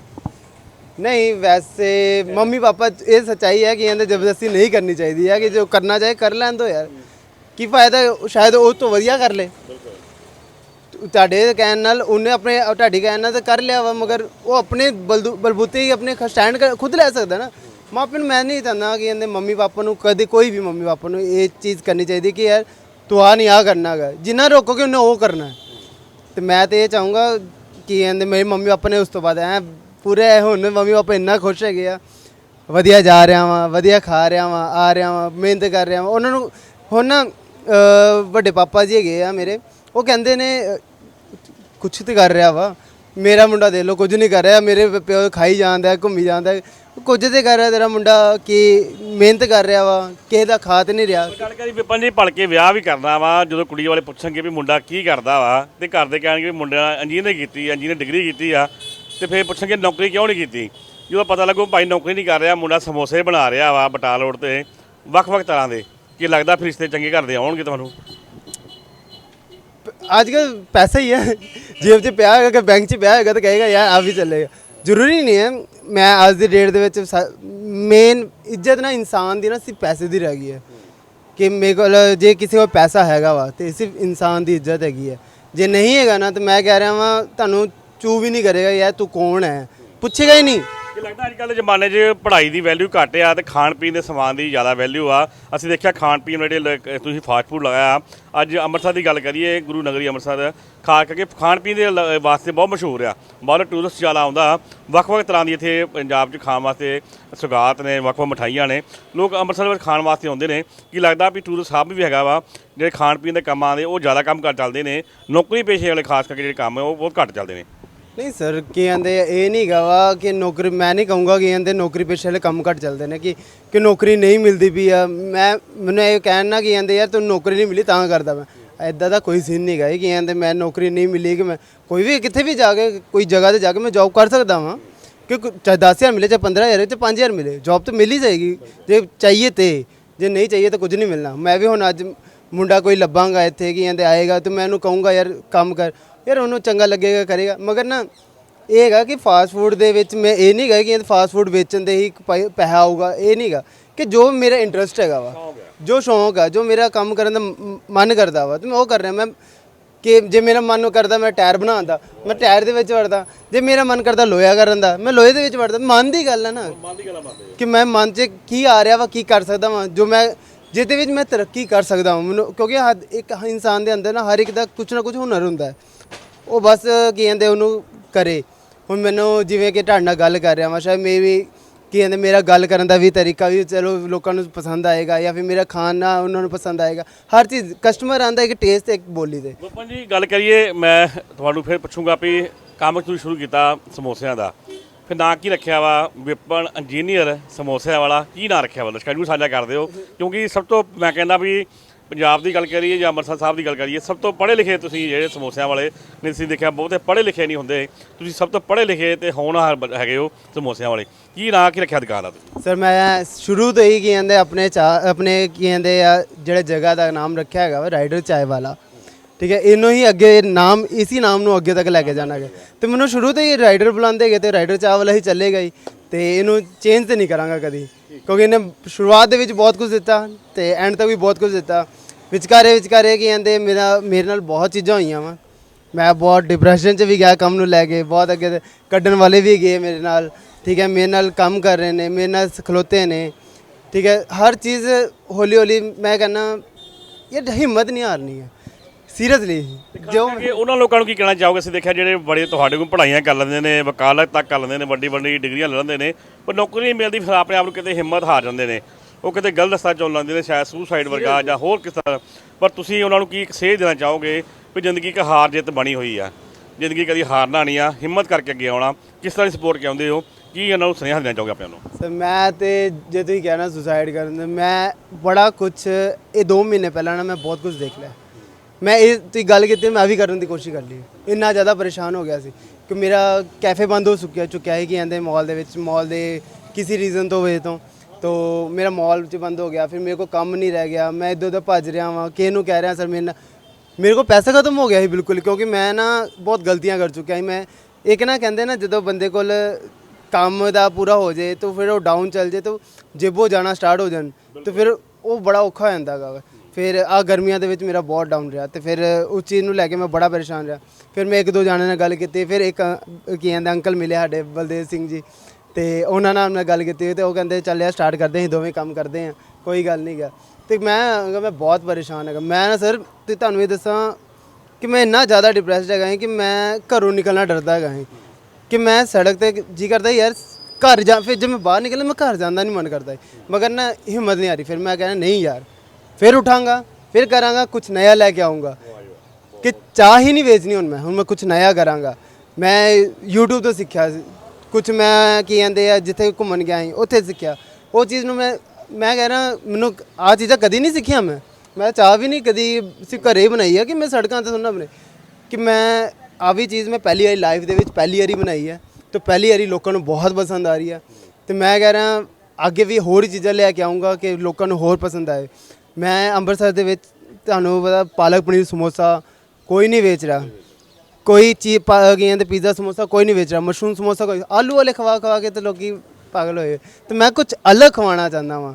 ਨਹੀਂ ਵੈਸੇ ਮੰਮੀ ਪਾਪਾ ਇਹ ਸੱਚਾਈ ਹੈ ਕਿ ਇਹਦੇ ਜ਼ਬਰਦਸਤੀ ਨਹੀਂ ਕਰਨੀ ਚਾਹੀਦੀ ਹੈ ਕਿ ਜੋ ਕਰਨਾ ਚਾਹੇ ਕਰ ਲੈਣ ਦੋ ਯਾਰ। ਕੀ ਫਾਇਦਾ ਸ਼ਾਇਦ ਉਹ ਤੋਂ ਵਧੀਆ ਕਰ ਲੇ। ਤੁਹਾਡੇ ਕਹਿਣ ਨਾਲ ਉਹਨੇ ਆਪਣੇ ਤੁਹਾਡੀ ਕਹਿਣ ਨਾਲ ਤਾਂ ਕਰ ਲਿਆ ਵਾ, ਮਗਰ ਉਹ ਆਪਣੇ ਬਲਦੂ- ਬਲਬੂਤੇ ਹੀ ਆਪਣੇ ਸਟੈਂਡ ਖੁਦ ਲੈ ਸਕਦਾ ਨਾ। ਮਾਪੇ ਨੂੰ ਮੈਂ ਨਹੀਂ ਚਾਹੁੰਦਾ ਕਿ ਇਹਦੇ ਮੰਮੀ ਪਾਪਾ ਨੂੰ ਕਦੇ ਕੋਈ ਵੀ ਮੰਮੀ ਪਾਪਾ ਨੂੰ ਇਹ ਚੀਜ਼ ਕਰਨੀ ਚਾਹੀਦੀ ਕਿ ਯਾਰ ਤੂੰ ਆ ਨਹੀਂ ਆ ਕਰਨਾ ਹੈਗਾ। ਜਿੰਨਾ ਰੋਕੋਗੇ ਉਹਨੇ ਉਹ ਕਰਨਾ ਹੈ। ਤੇ ਮੈਂ ਤੇ ਇਹ ਚਾਹੂੰਗਾ ਕਿ ਇਹਦੇ ਮੇਰੇ ਮੰਮੀ ਪਾਪਾ ਨੇ ਉਸ ਤੋਂ ਬਾਅਦ ਐ ਪੂਰੇ ਹੁਣ ਮੰਮੀ ਪਾਪਾ ਇੰਨਾ ਖੁਸ਼ ਹੈਗੇ ਆ। ਵਧੀਆ ਜਾ ਰਿਹਾ ਵਾਂ, ਵਧੀਆ ਖਾ ਰਿਹਾ ਵਾਂ, ਆ ਰਿਹਾ ਵਾਂ, ਮਿਹਨਤ ਕਰ ਰਿਹਾ ਵਾਂ। ਉਹਨਾਂ ਨੂੰ ਹੁਣ ਨਾ ਵੱਡੇ ਪਾਪਾ ਜੀ ਹੈਗੇ ਆ ਮੇਰੇ। ਉਹ ਕਹਿੰਦੇ ਨੇ ਕੁਛ ਤੇ ਕਰ ਰਿਹਾ ਵਾ। ਮੇਰਾ ਮੁੰਡਾ ਦੇ ਲਓ, ਕੁਝ ਨਹੀਂ ਕਰ ਰਿਹਾ। ਮੇਰੇ ਪਿਓ ਖਾਈ ਜਾਂਦਾ, ਘੁੰਮੀ ਜਾਂਦਾ। ਕੁਝ ਤੇ ਕਰ ਰਿਹਾ ਤੇਰਾ ਮੁੰਡਾ, ਕਿ ਮਿਹਨਤ ਕਰ ਰਿਹਾ ਵਾ, ਕਿਸੇ ਦਾ ਖਾ ਤੇ ਨਹੀਂ ਰਿਹਾ। ਗੱਲ ਕਰੀ ਵਿਪਨ ਜੀ ਭਲਕੇ ਵਿਆਹ ਵੀ ਕਰਨਾ ਵਾ, ਜਦੋਂ ਕੁੜੀ ਵਾਲੇ ਪੁੱਛਣਗੇ ਵੀ ਮੁੰਡਾ ਕੀ ਕਰਦਾ ਵਾ, ਤੇ ਘਰ ਦੇ ਕਹਿਣਗੇ ਵੀ ਮੁੰਡਾ ਇੰਜੀਨੀਅਰ ਕੀਤੀ ਆ ਇੰਜੀਨੀਅਰ ਡਿਗਰੀ ਕੀਤੀ ਆ, ਤੇ ਫਿਰ ਪੁੱਛਣਗੇ ਨੌਕਰੀ ਕਿਉਂ ਨਹੀਂ ਕੀਤੀ? ਜਦੋਂ ਪਤਾ ਲੱਗੂ ਭਾਈ ਨੌਕਰੀ ਨਹੀਂ ਕਰ ਰਿਹਾ, ਮੁੰਡਾ ਸਮੋਸੇ ਬਣਾ ਰਿਹਾ ਵਾ ਬਟਾਲ ਰੋਡ ਤੇ, ਵੱਖ-ਵੱਖ ਤਰ੍ਹਾਂ ਦੇ, ਕੀ ਲੱਗਦਾ ਫਿਰ ਰਿਸ਼ਤੇ ਚੰਗੇ ਘਰ ਦੇ ਆਉਣਗੇ ਤੁਹਾਨੂੰ? ਅੱਜ ਕੱਲ ਪੈਸਾ ਹੀ ਹੈ ਜੇਬ 'ਚ ਪਿਆ ਹੈਗਾ ਕਿ ਬੈਂਕ 'ਚ ਪਿਆ ਹੈਗਾ ਤਾਂ ਕਹੇਗਾ ਯਾਰ ਆ ਵੀ ਚੱਲੇਗਾ ਜ਼ਰੂਰੀ ਨਹੀਂ ਹੈ ਮੈਂ ਅੱਜ ਦੀ ਡੇਟ ਦੇ ਵਿੱਚ ਮੇਨ ਇੱਜ਼ਤ ਨਾ ਇਨਸਾਨ ਦੀ ਨਾ ਸਿਰਫ ਪੈਸੇ ਦੀ ਰਹਿ ਗਈ ਹੈ ਕਿ ਮੇਰੇ ਕੋਲ ਜੇ ਕਿਸੇ ਕੋਲ ਪੈਸਾ ਹੈਗਾ ਵਾ ਤੇ ਸਿਰਫ ਇਨਸਾਨ ਦੀ ਇੱਜ਼ਤ ਹੈਗੀ ਹੈ ਜੇ ਨਹੀਂ ਹੈਗਾ ਨਾ ਤਾਂ ਮੈਂ ਕਹਿ ਰਿਹਾ ਵਾਂ ਤੁਹਾਨੂੰ ਚੂ ਵੀ ਨਹੀਂ ਕਰੇਗਾ ਯਾਰ ਤੂੰ ਕੌਣ ਹੈ ਪੁੱਛੇਗਾ ਹੀ ਨਹੀਂ ਕੀ ਲੱਗਦਾ ਅੱਜ ਕੱਲ੍ਹ ਦੇ ਜ਼ਮਾਨੇ 'ਚ ਪੜ੍ਹਾਈ ਦੀ ਵੈਲਿਊ ਘੱਟ ਆ ਤੇ ਖਾਣ ਪੀਣ ਦੇ ਸਮਾਨ ਦੀ ਜ਼ਿਆਦਾ ਵੈਲਿਊ ਆ। ਅਸੀਂ ਦੇਖਿਆ ਖਾਣ ਪੀਣ ਜਿਹੜੇ ਲੋਕ- ਤੁਸੀਂ ਫਾਸਟ ਫੂਡ ਲਗਾਇਆ ਅੱਜ ਅੰਮ੍ਰਿਤਸਰ ਦੀ ਗੱਲ ਕਰੀਏ, ਗੁਰੂ ਨਗਰੀ ਅੰਮ੍ਰਿਤਸਰ ਖਾ ਕਰਕੇ ਖਾਣ ਪੀਣ ਦੇ ਲ- ਵਾਸਤੇ ਬਹੁਤ ਮਸ਼ਹੂਰ ਆ। ਬਹੁਤ ਟੂਰਿਸਟ ਜ਼ਿਆਦਾ ਆਉਂਦਾ। ਵੱਖ-ਵੱਖ ਤਰ੍ਹਾਂ ਦੀ ਇੱਥੇ ਪੰਜਾਬ 'ਚ ਖਾਣ ਵਾਸਤੇ ਸੁਗਾਤ ਨੇ, ਵੱਖ-ਵੱਖ ਮਠਾਈਆਂ ਨੇ। ਲੋਕ ਅੰਮ੍ਰਿਤਸਰ ਵਿੱਚ ਖਾਣ ਵਾਸਤੇ ਆਉਂਦੇ ਨੇ। ਕੀ ਲੱਗਦਾ ਵੀ ਟੂਰਿਸਟ ਸਾਹਿਬ ਵੀ ਹੈਗਾ ਵਾ, ਜਿਹੜੇ ਖਾਣ ਪੀਣ ਦੇ ਕੰਮਾਂ ਦੇ ਉਹ ਜ਼ਿਆਦਾ ਕੰਮ ਕਰ, ਚੱਲਦੇ ਨੇ। ਨੌਕਰੀ ਪੇਸ਼ੇ ਵਾਲੇ ਖਾਸ ਕਰਕੇ ਜਿਹੜੇ ਕੰਮ ਆ, ਉਹ ਬਹੁਤ ਘੱਟ ਚੱਲਦੇ ਨੇ। ਨਹੀਂ ਸਰ ਕੀ ਕਹਿੰਦੇ ਆ, ਇਹ ਨਹੀਂ ਗਾ ਵਾ ਕਿ ਨੌਕਰੀ ਮੈਂ ਨਹੀਂ ਕਹੂੰਗਾ ਕਿ ਕਹਿੰਦੇ ਨੌਕਰੀ ਪੇਸ਼ੇ ਵਾਲੇ ਕੰਮ ਘੱਟ ਚੱਲਦੇ ਨੇ ਕਿ ਕਿ ਨੌਕਰੀ ਨਹੀਂ ਮਿਲਦੀ ਵੀ ਆ। ਮੈਂ ਮੈਨੂੰ ਇਹ ਕਹਿਣ ਨਾ ਕਿ ਕਹਿੰਦੇ ਯਾਰ ਤੈਨੂੰ ਨੌਕਰੀ ਨਹੀਂ ਮਿਲੀ ਤਾਂ ਕਰਦਾ ਮੈਂ। ਐਦਾਂ ਦਾ ਕੋਈ ਸੀਨ ਨਹੀਂ ਗਾ ਕਿ ਕਹਿੰਦੇ ਮੈਂ ਨੌਕਰੀ ਨਹੀਂ ਮਿਲੀ ਕਿ ਮੈਂ ਕੋਈ ਵੀ ਕਿੱਥੇ ਵੀ ਜਾ ਕੇ ਕੋਈ ਜਗ੍ਹਾ ਤੇ ਜਾ ਕੇ ਮੈਂ ਜੌਬ ਕਰ ਸਕਦਾ ਵਾਂ। ਕਿਉਂਕਿ ਕੋ- ਚਾਹੇ 10000 ਮਿਲੇ ਚਾਹੇ 15000 ਚਾਹੇ 5000 ਮਿਲੇ ਜੌਬ ਤਾਂ ਮਿਲ ਹੀ ਜਾਏਗੀ। ਜੇ ਚਾਹੀਏ ਤੇ ਜੇ ਨਹੀਂ ਚਾਹੀਏ ਤਾਂ ਕੁਝ ਨਹੀਂ ਮਿਲਣਾ। ਮੈਂ ਵੀ ਹੁਣ ਅੱਜ ਮੁੰਡਾ ਕੋਈ ਲੱਭਾਂਗਾ ਇੱਥੇ ਕਿ ਕਹਿੰਦੇ ਆਏਗਾ ਤੇ ਮੈਂ ਉਹਨੂੰ ਕਹੂੰਗਾ ਯਾਰ ਕੰਮ ਕਰ। ਯਾਰ ਉਹਨੂੰ ਚੰਗਾ ਲੱਗੇਗਾ ਕਰੇਗਾ। ਮਗਰ ਨਾ ਇਹ ਹੈਗਾ ਕਿ ਫਾਸਟ ਫੂਡ ਦੇ ਵਿੱਚ ਮੈਂ ਇਹ ਨਹੀਂ ਗਾ ਕਿ ਫਾਸਟ ਫੂਡ ਵੇਚਣ ਦੇ ਹੀ ਪੈ- ਪੈਸਾ ਆਊਗਾ। ਇਹ ਨਹੀਂ ਗਾ ਕਿ ਜੋ ਮੇਰਾ ਇੰਟਰਸਟ ਹੈਗਾ ਵਾ ਜੋ ਸ਼ੌਂਕ ਆ ਜੋ ਮੇਰਾ ਕੰਮ ਕਰਨ ਦਾ ਮ- ਮਨ ਕਰਦਾ ਵਾ ਤੇ ਮੈਂ ਉਹ ਕਰ ਰਿਹਾ। ਮੈਂ ਕਿ ਜੇ ਮੇਰਾ ਮਨ ਕਰਦਾ ਮੈਂ ਟਾਇਰ ਬਣਾਉਣ ਦਾ ਮੈਂ ਟਾਇਰ ਦੇ ਵਿੱਚ ਵੜਦਾ। ਜੇ ਮੇਰਾ ਮਨ ਕਰਦਾ ਲੋਹਾ ਕਰਨ ਦਾ ਮੈਂ ਲੋਹੇ ਦੇ ਵਿੱਚ ਵੜਦਾ। ਮਨ ਦੀ ਗੱਲ ਹੈ ਨਾ। ਕਿ ਮੈਂ ਮਨ 'ਚ ਕੀ ਆ ਰਿਹਾ ਵਾ ਕੀ ਕਰ ਸਕਦਾ ਵਾਂ ਜੋ ਮੈਂ ਜਿਹਦੇ ਵਿੱਚ ਮੈਂ ਤਰੱਕੀ ਕਰ ਸਕਦਾ ਹਾਂ ਮੈਨੂੰ ਕਿਉਂਕਿ ਹਰ ਇੱਕ ਇਨਸਾਨ ਦੇ ਅੰਦਰ ਨਾ ਹਰ ਇੱਕ ਦਾ ਕੁਝ ਨਾ ਕੁਝ ਹੁਨਰ ਹੁੰਦਾ ਹੈ। ਉਹ ਬਸ ਕੀ ਕਹਿੰਦੇ ਉਹਨੂੰ ਕਰੇ। ਹੁਣ ਮੈਨੂੰ ਜਿਵੇਂ ਕਿ ਤੁਹਾਡੇ ਨਾਲ ਗੱਲ ਕਰ ਰਿਹਾ ਵਾਂ, ਸ਼ਾਇਦ ਮੇਰੀ ਕੀ ਕਹਿੰਦੇ ਮੇਰਾ ਗੱਲ ਕਰਨ ਦਾ ਵੀ ਤਰੀਕਾ ਵੀ ਚਲੋ ਲੋਕਾਂ ਨੂੰ ਪਸੰਦ ਆਏਗਾ ਜਾਂ ਫਿਰ ਮੇਰਾ ਖਾਣਾ ਉਹਨਾਂ ਨੂੰ ਪਸੰਦ ਆਏਗਾ। ਹਰ ਚੀਜ਼ ਕਸਟਮਰ ਆਂਦਾ ਇੱਕ ਟੇਸਟ ਤੇ ਇੱਕ ਬੋਲੀ 'ਤੇ ਵਿਪਨ ਜੀ, ਗੱਲ ਕਰੀਏ, ਮੈਂ ਤੁਹਾਨੂੰ ਫਿਰ ਪੁੱਛੂੰਗਾ ਵੀ ਕੰਮ ਤੁਸੀਂ ਸ਼ੁਰੂ ਕੀਤਾ ਸਮੋਸਿਆਂ ਦਾ। ਫਿਰ ਨਾਂ ਕੀ ਰੱਖਿਆ ਵਾ? ਵਿਪਨ ਇੰਜੀਨੀਅਰ ਸਮੋਸਿਆਂ ਵਾਲਾ ਕੀ ਨਾਂ ਰੱਖਿਆ ਵਾ? ਦਰਸ਼ਕਾਂ ਨੂੰ ਸਾਂਝਾ ਕਰ ਦਿਓ। ਕਿਉਂਕਿ ਸਭ ਤੋਂ ਮੈਂ ਕਹਿੰਦਾ ਵੀ ਪੰਜਾਬ ਦੀ ਗੱਲ ਕਰੀਏ ਜਾਂ ਅੰਮ੍ਰਿਤਸਰ ਸਾਹਿਬ ਦੀ ਗੱਲ ਕਰੀਏ, ਸਭ ਤੋਂ ਪੜ੍ਹੇ ਲਿਖੇ ਤੁਸੀਂ ਜਿਹੜੇ ਸਮੋਸਿਆਂ ਵਾਲੇ ਨੇ, ਤੁਸੀਂ ਦੇਖਿਆ ਬਹੁਤੇ ਪੜ੍ਹੇ ਲਿਖੇ ਨਹੀਂ ਹੁੰਦੇ। ਤੁਸੀਂ ਸਭ ਤੋਂ ਪੜ੍ਹੇ ਲਿਖੇ ਤੇ ਹੋਣਹਾਰ ਬ- ਹੈਗੇ ਹੋ ਸਮੋਸਿਆਂ ਵਾਲੇ। ਕੀ ਨਾਂ, ਕੀ ਰੱਖਿਆ ਦੁਕਾਨ ਦਾ ਤੁਸੀਂ? ਸਰ, ਮੈਂ ਸ਼ੁਰੂ ਤੋਂ ਹੀ ਕੀ ਕਹਿੰਦੇ, ਆਪਣੇ ਚਾਹ ਆਪਣੇ ਕੀ ਕਹਿੰਦੇ ਆ, ਜਿਹੜੇ ਜਗ੍ਹਾ ਦਾ ਨਾਮ ਰੱਖਿਆ ਹੈਗਾ ਵਾ, ਰਾਈਡਰ ਚਾय ਵਾਲਾ। ਠੀਕ ਹੈ, ਇਹਨੂੰ ਹੀ ਅੱਗੇ ਨਾਮ, ਇਸੀ ਨਾਮ ਨੂੰ ਅੱਗੇ ਤੱਕ ਲੈ ਕੇ ਜਾਣਾ ਹੈ ਤੇ ਮੈਨੂੰ ਸ਼ੁਰੂ ਤੋਂ ਹੀ ਰਾਈਡਰ ਬੁਲਾਉਂਦੇ ਹੈਗੇ ਤੇ ਰਾਈਡਰ ਚਾਹ ਵਾਲਾ ਹੀ ਚੱਲੇਗਾ ਹੀ। ਤੇ ਇਹਨੂੰ ਚੇਂਜ ਤੇ ਨਹੀਂ ਕਰਾਂਗਾ ਕਦੀ। ਕਿਉਂਕਿ ਇਹਨੇ ਸ਼ੁਰੂਆਤ ਦੇ ਵਿੱਚ ਬਹੁਤ ਕੁਝ ਦਿੱਤਾ ਤੇ ਐਂਡ ਤੱਕ ਵੀ ਬਹੁਤ ਕੁਝ ਦਿੱਤਾ। ਵਿਚਕਾਰੇ ਵਿਚਕਾਰੇ ਕੀ ਕਹਿੰਦੇ, ਮੇਰਾ, ਮੇਰੇ ਨਾਲ ਬਹੁਤ ਚੀਜ਼ਾਂ ਹੋਈਆਂ ਵਾ। ਮੈਂ ਬਹੁਤ ਡਿਪਰੈਸ਼ਨ 'ਚ ਵੀ ਗਿਆ ਕੰਮ ਨੂੰ ਲੈ ਕੇ, ਬਹੁਤ ਅੱਗੇ ਕੱਢਣ ਵਾਲੇ ਵੀ ਗਏ ਮੇਰੇ ਨਾਲ। ਠੀਕ ਹੈ, ਮੇਰੇ ਨਾਲ ਕੰਮ ਕਰ ਰਹੇ ਨੇ, ਮੇਰੇ ਨਾਲ ਖਲੋਤੇ ਨੇ। ਠੀਕ ਹੈ, ਹਰ ਚੀਜ਼ ਹੌਲੀ ਹੌਲੀ ਮੈਂ ਕਹਿੰਦਾ ਇਹ ਹਿੰਮਤ ਨਹੀਂ ਹਾਰਨੀ ਹੈ। ਸੀਰੀਅਸਲੀ। ਜੋ ਕਿ ਉਹਨਾਂ ਲੋਕਾਂ ਨੂੰ ਕੀ ਕਹਿਣਾ ਚਾਹੋਗੇ? ਅਸੀਂ ਦੇਖਿਆ ਜਿਹੜੇ ਬੜੇ ਤੁਹਾਡੇ ਕੋਲ ਪੜ੍ਹਾਈਆਂ ਕਰ ਲੈਂਦੇ ਨੇ ਵਕਾਲਤ ਤੱਕ ਕਰ ਲੈਂਦੇ ਨੇ ਵੱਡੀ ਵੱਡੀ ਡਿਗਰੀਆਂ ਲੈ ਲੈਂਦੇ ਨੇ ਪਰ ਨੌਕਰੀ ਨਹੀਂ ਮਿਲਦੀ ਫਿਰ ਆਪਣੇ ਆਪ ਨੂੰ ਕਿਤੇ ਹਿੰਮਤ ਹਾਰ ਜਾਂਦੇ ਨੇ। ਉਹ ਕਿਤੇ ਗਲਤ ਰਸਤਾ ਚੁਣ ਲੈਂਦੇ ਨੇ ਸ਼ਾਇਦ ਸੁਸਾਈਡ ਵਰਗਾ ਜਾਂ ਹੋਰ ਕਿਸ ਤਰ੍ਹਾਂ। ਪਰ ਤੁਸੀਂ ਉਹਨਾਂ ਨੂੰ ਕੀ ਇੱਕ ਸੇਧ ਦੇਣਾ ਚਾਹੋਗੇ ਵੀ ਜ਼ਿੰਦਗੀ ਇੱਕ ਹਾਰ ਜਿੱਤ ਬਣੀ ਹੋਈ ਆ? ਜ਼ਿੰਦਗੀ ਕਦੀ ਹਾਰਨਾ ਨਹੀਂ ਆ ਹਿੰਮਤ ਕਰਕੇ ਅੱਗੇ ਆਉਣਾ। ਕਿਸ ਤਰ੍ਹਾਂ ਦੀ ਸਪੋਰਟ ਚਾਹੁੰਦੇ ਹੋ? ਕੀ ਉਹਨਾਂ ਨੂੰ ਸੁਨੇਹਾ ਦੇਣਾ ਚਾਹੋਗੇ ਆਪਣੇ ਨੂੰ ਸਰ ਮੈਂ ਤੇ ਜੇ ਤੁਸੀਂ ਕਹਿਣਾ ਸੁਸਾਈਡ ਕਰਨ ਦੇ ਮੈਂ ਬੜਾ ਕੁਝ ਇਹ 2 ਮਹੀਨੇ ਪਹਿਲਾਂ ਨਾ ਮੈਂ ਬਹੁਤ ਕੁਝ ਦੇਖ ਲਿਆ। ਮੈਂ ਇਹ ਤੁਸੀਂ ਗੱਲ ਕੀਤੀ ਮੈਂ ਵੀ ਕਰਨ ਦੀ ਕੋਸ਼ਿਸ਼ ਕਰ ਲਈ। ਇੰਨਾ ਜ਼ਿਆਦਾ ਪਰੇਸ਼ਾਨ ਹੋ ਗਿਆ ਸੀ ਕਿ ਮੇਰਾ ਕੈਫੇ ਬੰਦ ਹੋ ਚੁੱਕਿਆ ਚੁੱਕਿਆ ਹੈ ਕਿ ਕਹਿੰਦੇ ਮਾਲ ਦੇ ਵਿੱਚ, ਮਾਲ ਦੇ ਕਿਸੇ ਰੀਜ਼ਨ ਤੋਂ ਵਜ੍ਹਾ ਤੋਂ। ਤੋ ਮੇਰਾ ਮਾਲ ਚ ਬੰਦ ਹੋ ਗਿਆ, ਫਿਰ ਮੇਰੇ ਕੋਲ ਕੰਮ ਨਹੀਂ ਰਹਿ ਗਿਆ, ਮੈਂ ਇੱਧਰ ਉੱਧਰ ਭੱਜ ਰਿਹਾ ਵਾਂ, ਕਿਸੇ ਨੂੰ ਕਹਿ ਰਿਹਾ ਸਰ ਮੇਰੇ ਨਾਲ। ਮੇਰੇ ਕੋਲ ਪੈਸਾ ਖਤਮ ਹੋ ਗਿਆ ਸੀ ਬਿਲਕੁਲ, ਕਿਉਂਕਿ ਮੈਂ ਨਾ ਬਹੁਤ ਗਲਤੀਆਂ ਕਰ ਚੁੱਕਿਆ ਸੀ। ਮੈਂ ਇੱਕ ਨਾ ਕਹਿੰਦੇ ਨਾ ਜਦੋਂ ਬੰਦੇ ਕੋਲ ਕੰਮ ਦਾ ਪੂਰਾ ਹੋ ਜੇ ਤਾਂ ਫਿਰ ਉਹ ਡਾਊਨ ਚੱਲ ਜੇ ਤਾਂ ਜੇਬੋ ਜਾਣਾ ਸਟਾਰਟ ਹੋ ਜਾਣ, ਤਾਂ ਫਿਰ ਉਹ ਬੜਾ ਔਖਾ ਹੋ ਜਾਂਦਾ ਗਾ। ਫਿਰ ਆ ਗਰਮੀਆਂ ਦੇ ਵਿੱਚ ਮੇਰਾ ਬਹੁਤ ਡਾਊਨ ਰਿਹਾ ਤੇ ਫਿਰ ਉਸ ਚੀਜ਼ ਨੂੰ ਲੈ ਕੇ ਮੈਂ ਬੜਾ ਪਰੇਸ਼ਾਨ ਰਿਹਾ। ਫਿਰ ਮੈਂ ਇੱਕ ਦੋ ਜਾਣਿਆਂ ਨਾਲ ਗੱਲ ਕੀਤੀ, ਫਿਰ ਇੱਕ ਅ- ਕੀ ਕਹਿੰਦੇ ਅੰਕਲ ਮਿਲੇ ਸਾਡੇ, ਬਲਦੇਵ ਸਿੰਘ ਜੀ। ਤੇ ਉਹਨਾਂ ਨਾਲ ਮੈਂ ਗੱਲ ਕੀਤੀ ਤੇ ਉਹ ਕਹਿੰਦੇ, ਚੱਲ ਯਾਰ ਸਟਾਰਟ ਕਰਦੇ ਹਾਂ ਦੋਵੇਂ ਕੰਮ ਕਰਦੇ ਹਾਂ, ਕੋਈ ਗੱਲ ਨਹੀਂ ਗਾ। ਤੇ ਮੈਂ ਹੈਗਾ ਮੈਂ ਬਹੁਤ ਪਰੇਸ਼ਾਨ ਹੈਗਾ। ਮੈਂ ਨਾ ਸਰ ਤੇ ਤੁਹਾਨੂੰ ਇਹ ਦੱਸਾਂ ਕਿ ਮੈਂ ਇੰਨਾ ਜ਼ਿਆਦਾ ਡਿਪਰੈਸਡ ਹੈਗਾ ਕਿ ਮੈਂ ਘਰੋਂ ਨਿਕਲਣਾ ਡਰਦਾ ਹੈਗਾ ਸੀ। ਕਿ ਮੈਂ ਸੜਕ ਤੇ ਜੀ ਕਰਦਾ ਯਾਰ ਘਰ ਜਾ, ਫਿਰ ਜੇ ਮੈਂ ਬਾਹਰ ਨਿਕਲਾਂ, ਮੈਂ ਘਰ ਜਾਂਦਾ ਨਹੀਂ ਮਨ ਕਰਦਾ ਸੀ। ਮਗਰ ਨਾ ਹਿੰਮਤ ਨਹੀਂ ਆ ਰਹੀ। ਫਿਰ ਮੈਂ ਕਹਿੰਦਾ ਨਹੀਂ ਯਾਰ ਫਿਰ ਉਠਾਂਗਾ ਫਿਰ ਕਰਾਂਗਾ ਕੁਝ ਨया ਲੈ ਕੇ ਆਉਂਗਾ ਕਿ ਚਾਹ ਹੀ ਨਹੀਂ ਵੇਚਣੀ ਹੁਣ ਮੈਂ ਹੁਣ ਮੈਂ ਕੁਝ ਨया ਕਰਾਂਗਾ ਮੈਂ YouTube ਤੋਂ ਸਿੱਖਿਆ ਕੁਝ ਮੈਂ ਕੀ ਕਹਿੰਦੇ ਆ ਜਿੱਥੇ ਘੁੰਮਣ ਗਿਆ ਸੀ ਉੱਥੇ ਸਿੱਖਿਆ ਉਹ ਚੀਜ਼ ਨੂੰ ਮੈਂ ਮੈਂ ਕਹਿ ਰਿਹਾ ਮੈਨੂੰ ਆ ਚੀਜ਼ਾਂ ਕਦੀ ਨਹੀਂ ਸਿੱਖੀਆਂ ਮੈਂ ਮੈਂ ਚਾਹ ਵੀ ਨਹੀਂ ਕਦੀ ਸਿਰਫ ਘਰੇ ਹੀ ਬਣਾਈ ਆ ਕਿ ਮੈਂ ਸੜਕਾਂ ਤੇ ਸੁਣਨਾ ਬਣੇ ਕਿ ਮੈਂ ਆ ਵੀ ਚੀਜ਼ ਮੈਂ ਪਹਿਲੀ ਵਾਰੀ ਲਾਈਫ ਦੇ ਵਿੱਚ ਪਹਿਲੀ ਵਾਰੀ ਬਣਾਈ ਹੈ ਤੇ ਪਹਿਲੀ ਵਾਰੀ ਲੋਕਾਂ ਨੂੰ ਬਹੁਤ ਪਸੰਦ ਆ ਰਹੀ ਹੈ ਤੇ ਮੈਂ ਕਹਿ ਰਿਹਾ ਅੱਗੇ ਵੀ ਹੋਰ ਹੀ ਚੀਜ਼ਾਂ ਲੈ ਕੇ ਆਉਂਗਾ ਕਿ ਲੋਕਾਂ ਨੂੰ ਹੋਰ ਪਸੰਦ ਆਏ ਮੈਂ ਅੰਮ੍ਰਿਤਸਰ ਦੇ ਵਿੱਚ ਤੁਹਾਨੂੰ ਪਤਾ ਪਾਲਕ ਪਨੀਰ ਸਮੋਸਾ ਕੋਈ ਨਹੀਂ ਵੇਚ ਰਿਹਾ। ਕੋਈ ਚੀਜ਼ ਪਾ ਤੇ ਪੀਜ਼ਾ ਸਮੋਸਾ ਕੋਈ ਨਹੀਂ ਵੇਚ ਰਿਹਾ। ਮਸ਼ਰੂਮ ਸਮੋਸਾ ਕੋਈ ਆਲੂ ਵਾਲੇ ਖਵਾ ਖਵਾ ਕੇ ਤੇ ਲੋਕੀ ਪਾਗਲ ਹੋਏ। ਤੇ ਮੈਂ ਕੁਝ ਅਲੱਗ ਖਵਾਉਣਾ ਚਾਹੁੰਦਾ ਵਾਂ।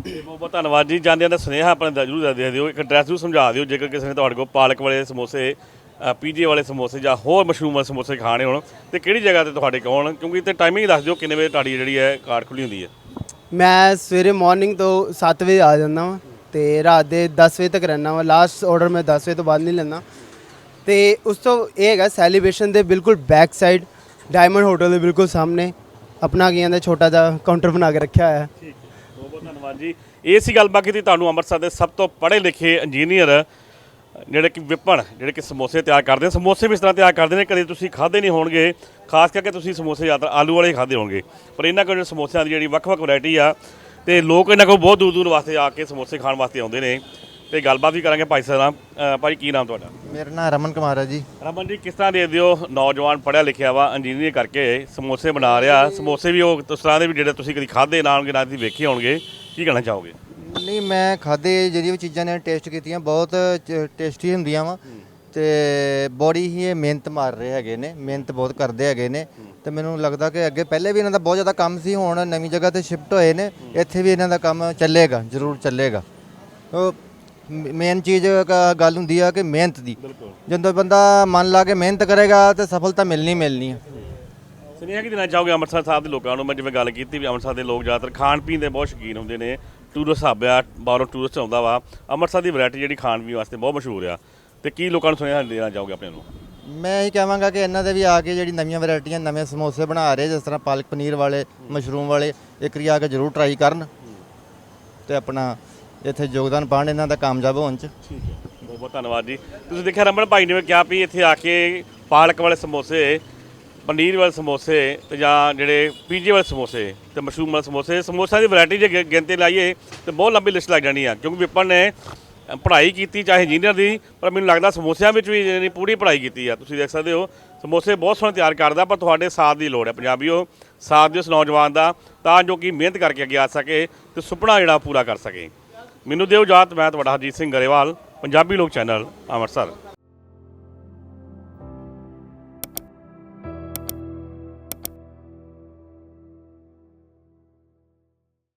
ਬਹੁਤ ਬਹੁਤ ਧੰਨਵਾਦ ਜੀ। ਜਾਂਦਿਆਂ ਦਾ ਸੁਨੇਹਾ ਆਪਣੇ ਦਾ ਜਰੂਰ ਦੇ ਦਿਓ। ਇੱਕ ਐਡਰੈਸ ਨੂੰ ਸਮਝਾ ਦਿਓ। ਜੇਕਰ ਕਿਸੇ ਨੇ ਤੁਹਾਡੇ ਕੋਲ ਪਾਲਕ ਵਾਲੇ ਸਮੋਸੇ ਪੀਜੇ ਵਾਲੇ ਸਮੋਸੇ ਜਾਂ ਹੋਰ ਮਸ਼ਰੂਮ ਵਾਲੇ ਸਮੋਸੇ ਖਾਣੇ ਹੋਣ, ਤੇ ਕਿਹੜੀ ਜਗ੍ਹਾ ਤੇ ਤੁਹਾਡੇ ਕੋਲ ਕਿਉਂਕਿ ਤੇ ਟਾਈਮਿੰਗ ਦੱਸ ਦਿਓ ਕਿੰਨੇ ਵਜੇ ਤੁਹਾਡੀ ਜਿਹੜੀ ਹੈ ਕਾਰ ਖੁੱਲੀ ਹੁੰਦੀ ਹੈ। ਮੈਂ ਸਵੇਰੇ ਮਾਰਨਿੰਗ ਤੋਂ 7 ਵਜੇ ਆ ਜਾਂਦਾ ਵਾਂ ਤੇ ਰਾਤ ਦੇ 10 ਵਜੇ ਤੱਕ ਰਹਿਣਾ ਵਾਂ। ਲਾਸਟ ਆਰਡਰ ਮੈਂ 10 ਵਜੇ ਤੋਂ ਬਾਅਦ ਨਹੀਂ ਲੈਂਦਾ। ਤੇ ਉਸ ਤੋਂ ਇਹ ਹੈਗਾ ਸੈਲੀਬ੍ਰੇਸ਼ਨ ਦੇ ਬਿਲਕੁਲ ਬੈਕ ਸਾਈਡ ਡਾਇਮੰਡ ਹੋਟਲ ਦੇ ਬਿਲਕੁਲ ਸਾਹਮਣੇ, ਆਪਣਾ ਕੀ ਕਹਿੰਦੇ ਛੋਟਾ ਜਿਹਾ ਕਾਊਂਟਰ ਬਣਾ ਕੇ ਰੱਖਿਆ ਹੋਇਆ। ਹੈ। ਬਹੁਤ ਬਹੁਤ ਧੰਨਵਾਦ ਜੀ। ਇਹ ਸੀ ਗੱਲਬਾਤ ਕੀਤੀ ਤੁਹਾਨੂੰ ਅੰਮ੍ਰਿਤਸਰ ਦੇ ਸਭ ਤੋਂ ਪੜ੍ਹੇ ਲਿਖੇ ਇੰਜੀਨੀਅਰ ਜਿਹੜੇ ਕਿ ਵਿਪਨ ਜਿਹੜੇ ਕਿ ਸਮੋਸੇ ਤਿਆਰ ਕਰਦੇ ਨੇ ਸਮੋਸੇ ਵੀ ਇਸ ਤਰ੍ਹਾਂ ਤਿਆਰ ਕਰਦੇ ਨੇ ਕਦੇ ਤੁਸੀਂ ਖਾਦੇ ਨਹੀਂ ਹੋਣਗੇ ਖਾਸ ਕਰਕੇ ਤੁਸੀਂ ਸਮੋਸੇ ਜ਼ਿਆਦਾ ਆਲੂ ਵਾਲੇ ਖਾਦੇ ਹੋਣਗੇ। ਪਰ ਇਹਨਾਂ ਕੋਲ ਜਿਹੜੇ ਸਮੋਸਿਆਂ ਦੀ ਜਿਹੜੀ ਵੱਖ-ਵੱਖ ਵੈਰਾਈਟੀ ਆ ਤੇ ਲੋਕ ਇਹਨਾਂ ਕੋਲ ਬਹੁਤ ਦੂਰ ਦੂਰ ਵਾਸਤੇ ਆ ਕੇ ਸਮੋਸੇ ਖਾਣ ਵਾਸਤੇ ਆਉਂਦੇ ਨੇ। ਤੇ ਗੱਲਬਾਤ ਵੀ ਕਰਾਂਗੇ ਭਾਈ ਸਾਹਿਬ ਨਾਲ। ਭਾਈ ਕੀ ਨਾਮ ਤੁਹਾਡਾ? ਮੇਰਾ ਨਾਮ ਰਮਨ ਕੁਮਾਰ ਹੈ ਜੀ। ਰਮਨ ਜੀ ਕਿਸ ਤਰ੍ਹਾਂ ਦੇ ਦਿਓ? ਨੌਜਵਾਨ ਪੜ੍ਹਿਆ ਲਿਖਿਆ ਵਾ ਇੰਜੀਨੀਅਰ ਕਰਕੇ ਸਮੋਸੇ ਬਣਾ ਰਿਹਾ। ਸਮੋਸੇ ਵੀ ਉਹ ਉਸ ਤਰ੍ਹਾਂ ਦੇ ਵੀ ਜਿਹੜੇ ਤੁਸੀਂ ਕਦੀ ਖਾਦੇ ਨਾ ਹੋਣਗੇ ਨਾ ਤੁਸੀਂ ਵੇਖੇ ਹੋਣਗੇ। ਕੀ ਕਹਿਣਾ ਚਾਹੋਗੇ? ਨਹੀਂ ਮੈਂ ਖਾਦੇ ਜਿਹੜੀਆਂ ਵੀ ਚੀਜ਼ਾਂ ਨੇ ਟੇਸਟ ਕੀਤੀਆਂ ਬਹੁਤ ਟੇਸਟੀ ਹੁੰਦੀਆਂ ਵਾ। ਤੇ ਬੜੀ ਹੀ ਇਹ ਮਿਹਨਤ ਮਾਰ ਰਹੇ ਹੈਗੇ ਨੇ ਮਿਹਨਤ ਬਹੁਤ ਕਰਦੇ ਹੈਗੇ ਨੇ। ਤੇ ਮੈਨੂੰ ਲੱਗਦਾ ਕਿ ਅੱਗੇ ਪਹਿਲੇ ਵੀ ਇਹਨਾਂ ਦਾ ਬਹੁਤ ਜ਼ਿਆਦਾ ਕੰਮ ਸੀ ਹੁਣ ਨਵੀਂ ਜਗ੍ਹਾ ਤੇ ਸ਼ਿਫਟ ਹੋਏ ਨੇ ਇੱਥੇ ਵੀ ਇਹਨਾਂ ਦਾ ਕੰਮ ਚੱਲੇਗਾ ਜ਼ਰੂਰ ਚੱਲੇਗਾ। ਮੇਨ ਚੀਜ਼ ਗੱਲ ਹੁੰਦੀ ਆ ਕਿ ਮਿਹਨਤ ਦੀ। ਜਦੋਂ ਬੰਦਾ ਮਨ ਲਾ ਕੇ ਮਿਹਨਤ ਕਰੇਗਾ ਤੇ ਸਫਲਤਾ ਮਿਲਣੀ ਮਿਲਣੀ ਆ। ਸੁਨੇਹਾ ਕੀ ਦੇਣਾ ਚਾਹੋਗੇ ਅੰਮ੍ਰਿਤਸਰ ਸਾਹਿਬ ਦੇ ਲੋਕਾਂ ਨੂੰ ਮੈਂ ਜਿਵੇਂ ਗੱਲ ਕੀਤੀ ਵੀ ਅੰਮ੍ਰਿਤਸਰ ਦੇ ਲੋਕ ਜ਼ਿਆਦਾਤਰ ਖਾਣ ਪੀਣ ਦੇ ਬਹੁਤ ਸ਼ੌਕੀਨ ਹੁੰਦੇ ਨੇ। ਟੂਰਿਸਟ ਹੱਬ ਆ ਬਾਹਰੋਂ ਟੂਰਿਸਟ ਆਉਂਦਾ ਵਾ। ਅੰਮ੍ਰਿਤਸਰ ਦੀ ਵੈਰਾਈਟੀ ਜਿਹੜੀ ਖਾਣ ਪੀਣ ਵਾਸਤੇ ਬਹੁਤ ਮਸ਼ਹੂਰ ਆ। ਤੇ ਕੀ ਲੋਕਾਂ ਨੂੰ ਸੁਨੇਹਾ ਦੇਣਾ ਚਾਹੋਗੇ ਆਪਣੇ ਨੂੰ ਮੈਂ ਇਹ ਕਹਾਂਗਾ ਕਿ ਇਹਨਾਂ ਦੇ ਵੀ ਆ ਕੇ ਜਿਹੜੀ ਨਵੀਆਂ ਵੈਰਾਈਟੀਆਂ ਨਵੇਂ ਸਮੋਸੇ ਬਣਾ ਰਹੇ ਜਿਸ ਤਰ੍ਹਾਂ ਪਾਲਕ ਪਨੀਰ ਵਾਲੇ ਮਸ਼ਰੂਮ ਵਾਲੇ ਇੱਕ ਵਾਰੀ ਆ ਕੇ ਜ਼ਰੂਰ ਟਰਾਈ ਕਰਨ। ਤੇ ਆਪਣਾ ਇੱਥੇ ਯੋਗਦਾਨ ਪਾਉਣ ਇਹਨਾਂ ਦਾ ਕਾਮਯਾਬ ਹੋਣ ਚ। ਠੀਕ ਹੈ। ਬਹੁਤ ਬਹੁਤ ਧੰਨਵਾਦ ਜੀ। ਤੁਸੀਂ ਦੇਖਿਆ ਰਮਨ ਭਾਈ ਨੇ ਕਿਹਾ ਵੀ ਇੱਥੇ ਆ ਕੇ ਪਾਲਕ ਵਾਲੇ ਸਮੋਸੇ ਪਨੀਰ ਵਾਲੇ ਸਮੋਸੇ ਤੇ ਜਾਂ ਜਿਹੜੇ ਪੀਜੇ ਵਾਲੇ ਸਮੋਸੇ ਤੇ ਮਸ਼ਰੂਮ ਵਾਲੇ ਸਮੋਸੇ, ਸਮੋਸਿਆਂ ਦੀ ਵੈਰਾਈਟੀ ਜੇ ਗਿਣਤੀ ਲਾਈਏ ਤੇ ਬਹੁਤ ਲੰਬੀ ਲਿਸਟ ਲੱਗ ਜਾਣੀ ਆ, ਕਿਉਂਕਿ ਵਿਪਨ ਨੇ ਪੜ੍ਹਾਈ ਕੀਤੀ ਚਾਹੇ ਇੰਜੀਨੀਅਰ ਦੀ, ਪਰ ਮੈਨੂੰ ਲੱਗਦਾ ਸਮੋਸਿਆਂ ਵਿੱਚ ਵੀ ਜਿਹੜੀ ਪੂਰੀ ਪੜ੍ਹਾਈ ਕੀਤੀ ਆ, ਤੁਸੀਂ ਦੇਖ ਸਕਦੇ ਹੋ, ਸਮੋਸੇ ਬਹੁਤ ਸੋਹਣੇ ਤਿਆਰ ਕਰਦਾ ਪਰ ਤੁਹਾਡੇ ਸਾਥ ਦੀ ਲੋੜ ਹੈ ਪੰਜਾਬੀਓ, ਸਾਥ ਦਿਓ ਉਸ ਨੌਜਵਾਨ ਦਾ, ਤਾਂ ਜੋ ਕਿ ਮਿਹਨਤ ਕਰਕੇ ਅੱਗੇ ਆ ਸਕੇ ਤੇ ਸੁਪਨਾ ਜਿਹੜਾ ਪੂਰਾ ਕਰ ਸਕੇ। ਮੈਨੂੰ ਦਿਓ ਜਾਤ ਮੈਂ ਤੁਹਾਡਾ ਹਰਜੀਤ ਸਿੰਘ ਗਰੇਵਾਲ, ਪੰਜਾਬੀ ਲੋਕ ਚੈਨਲ, ਅੰਮ੍ਰਿਤਸਰ।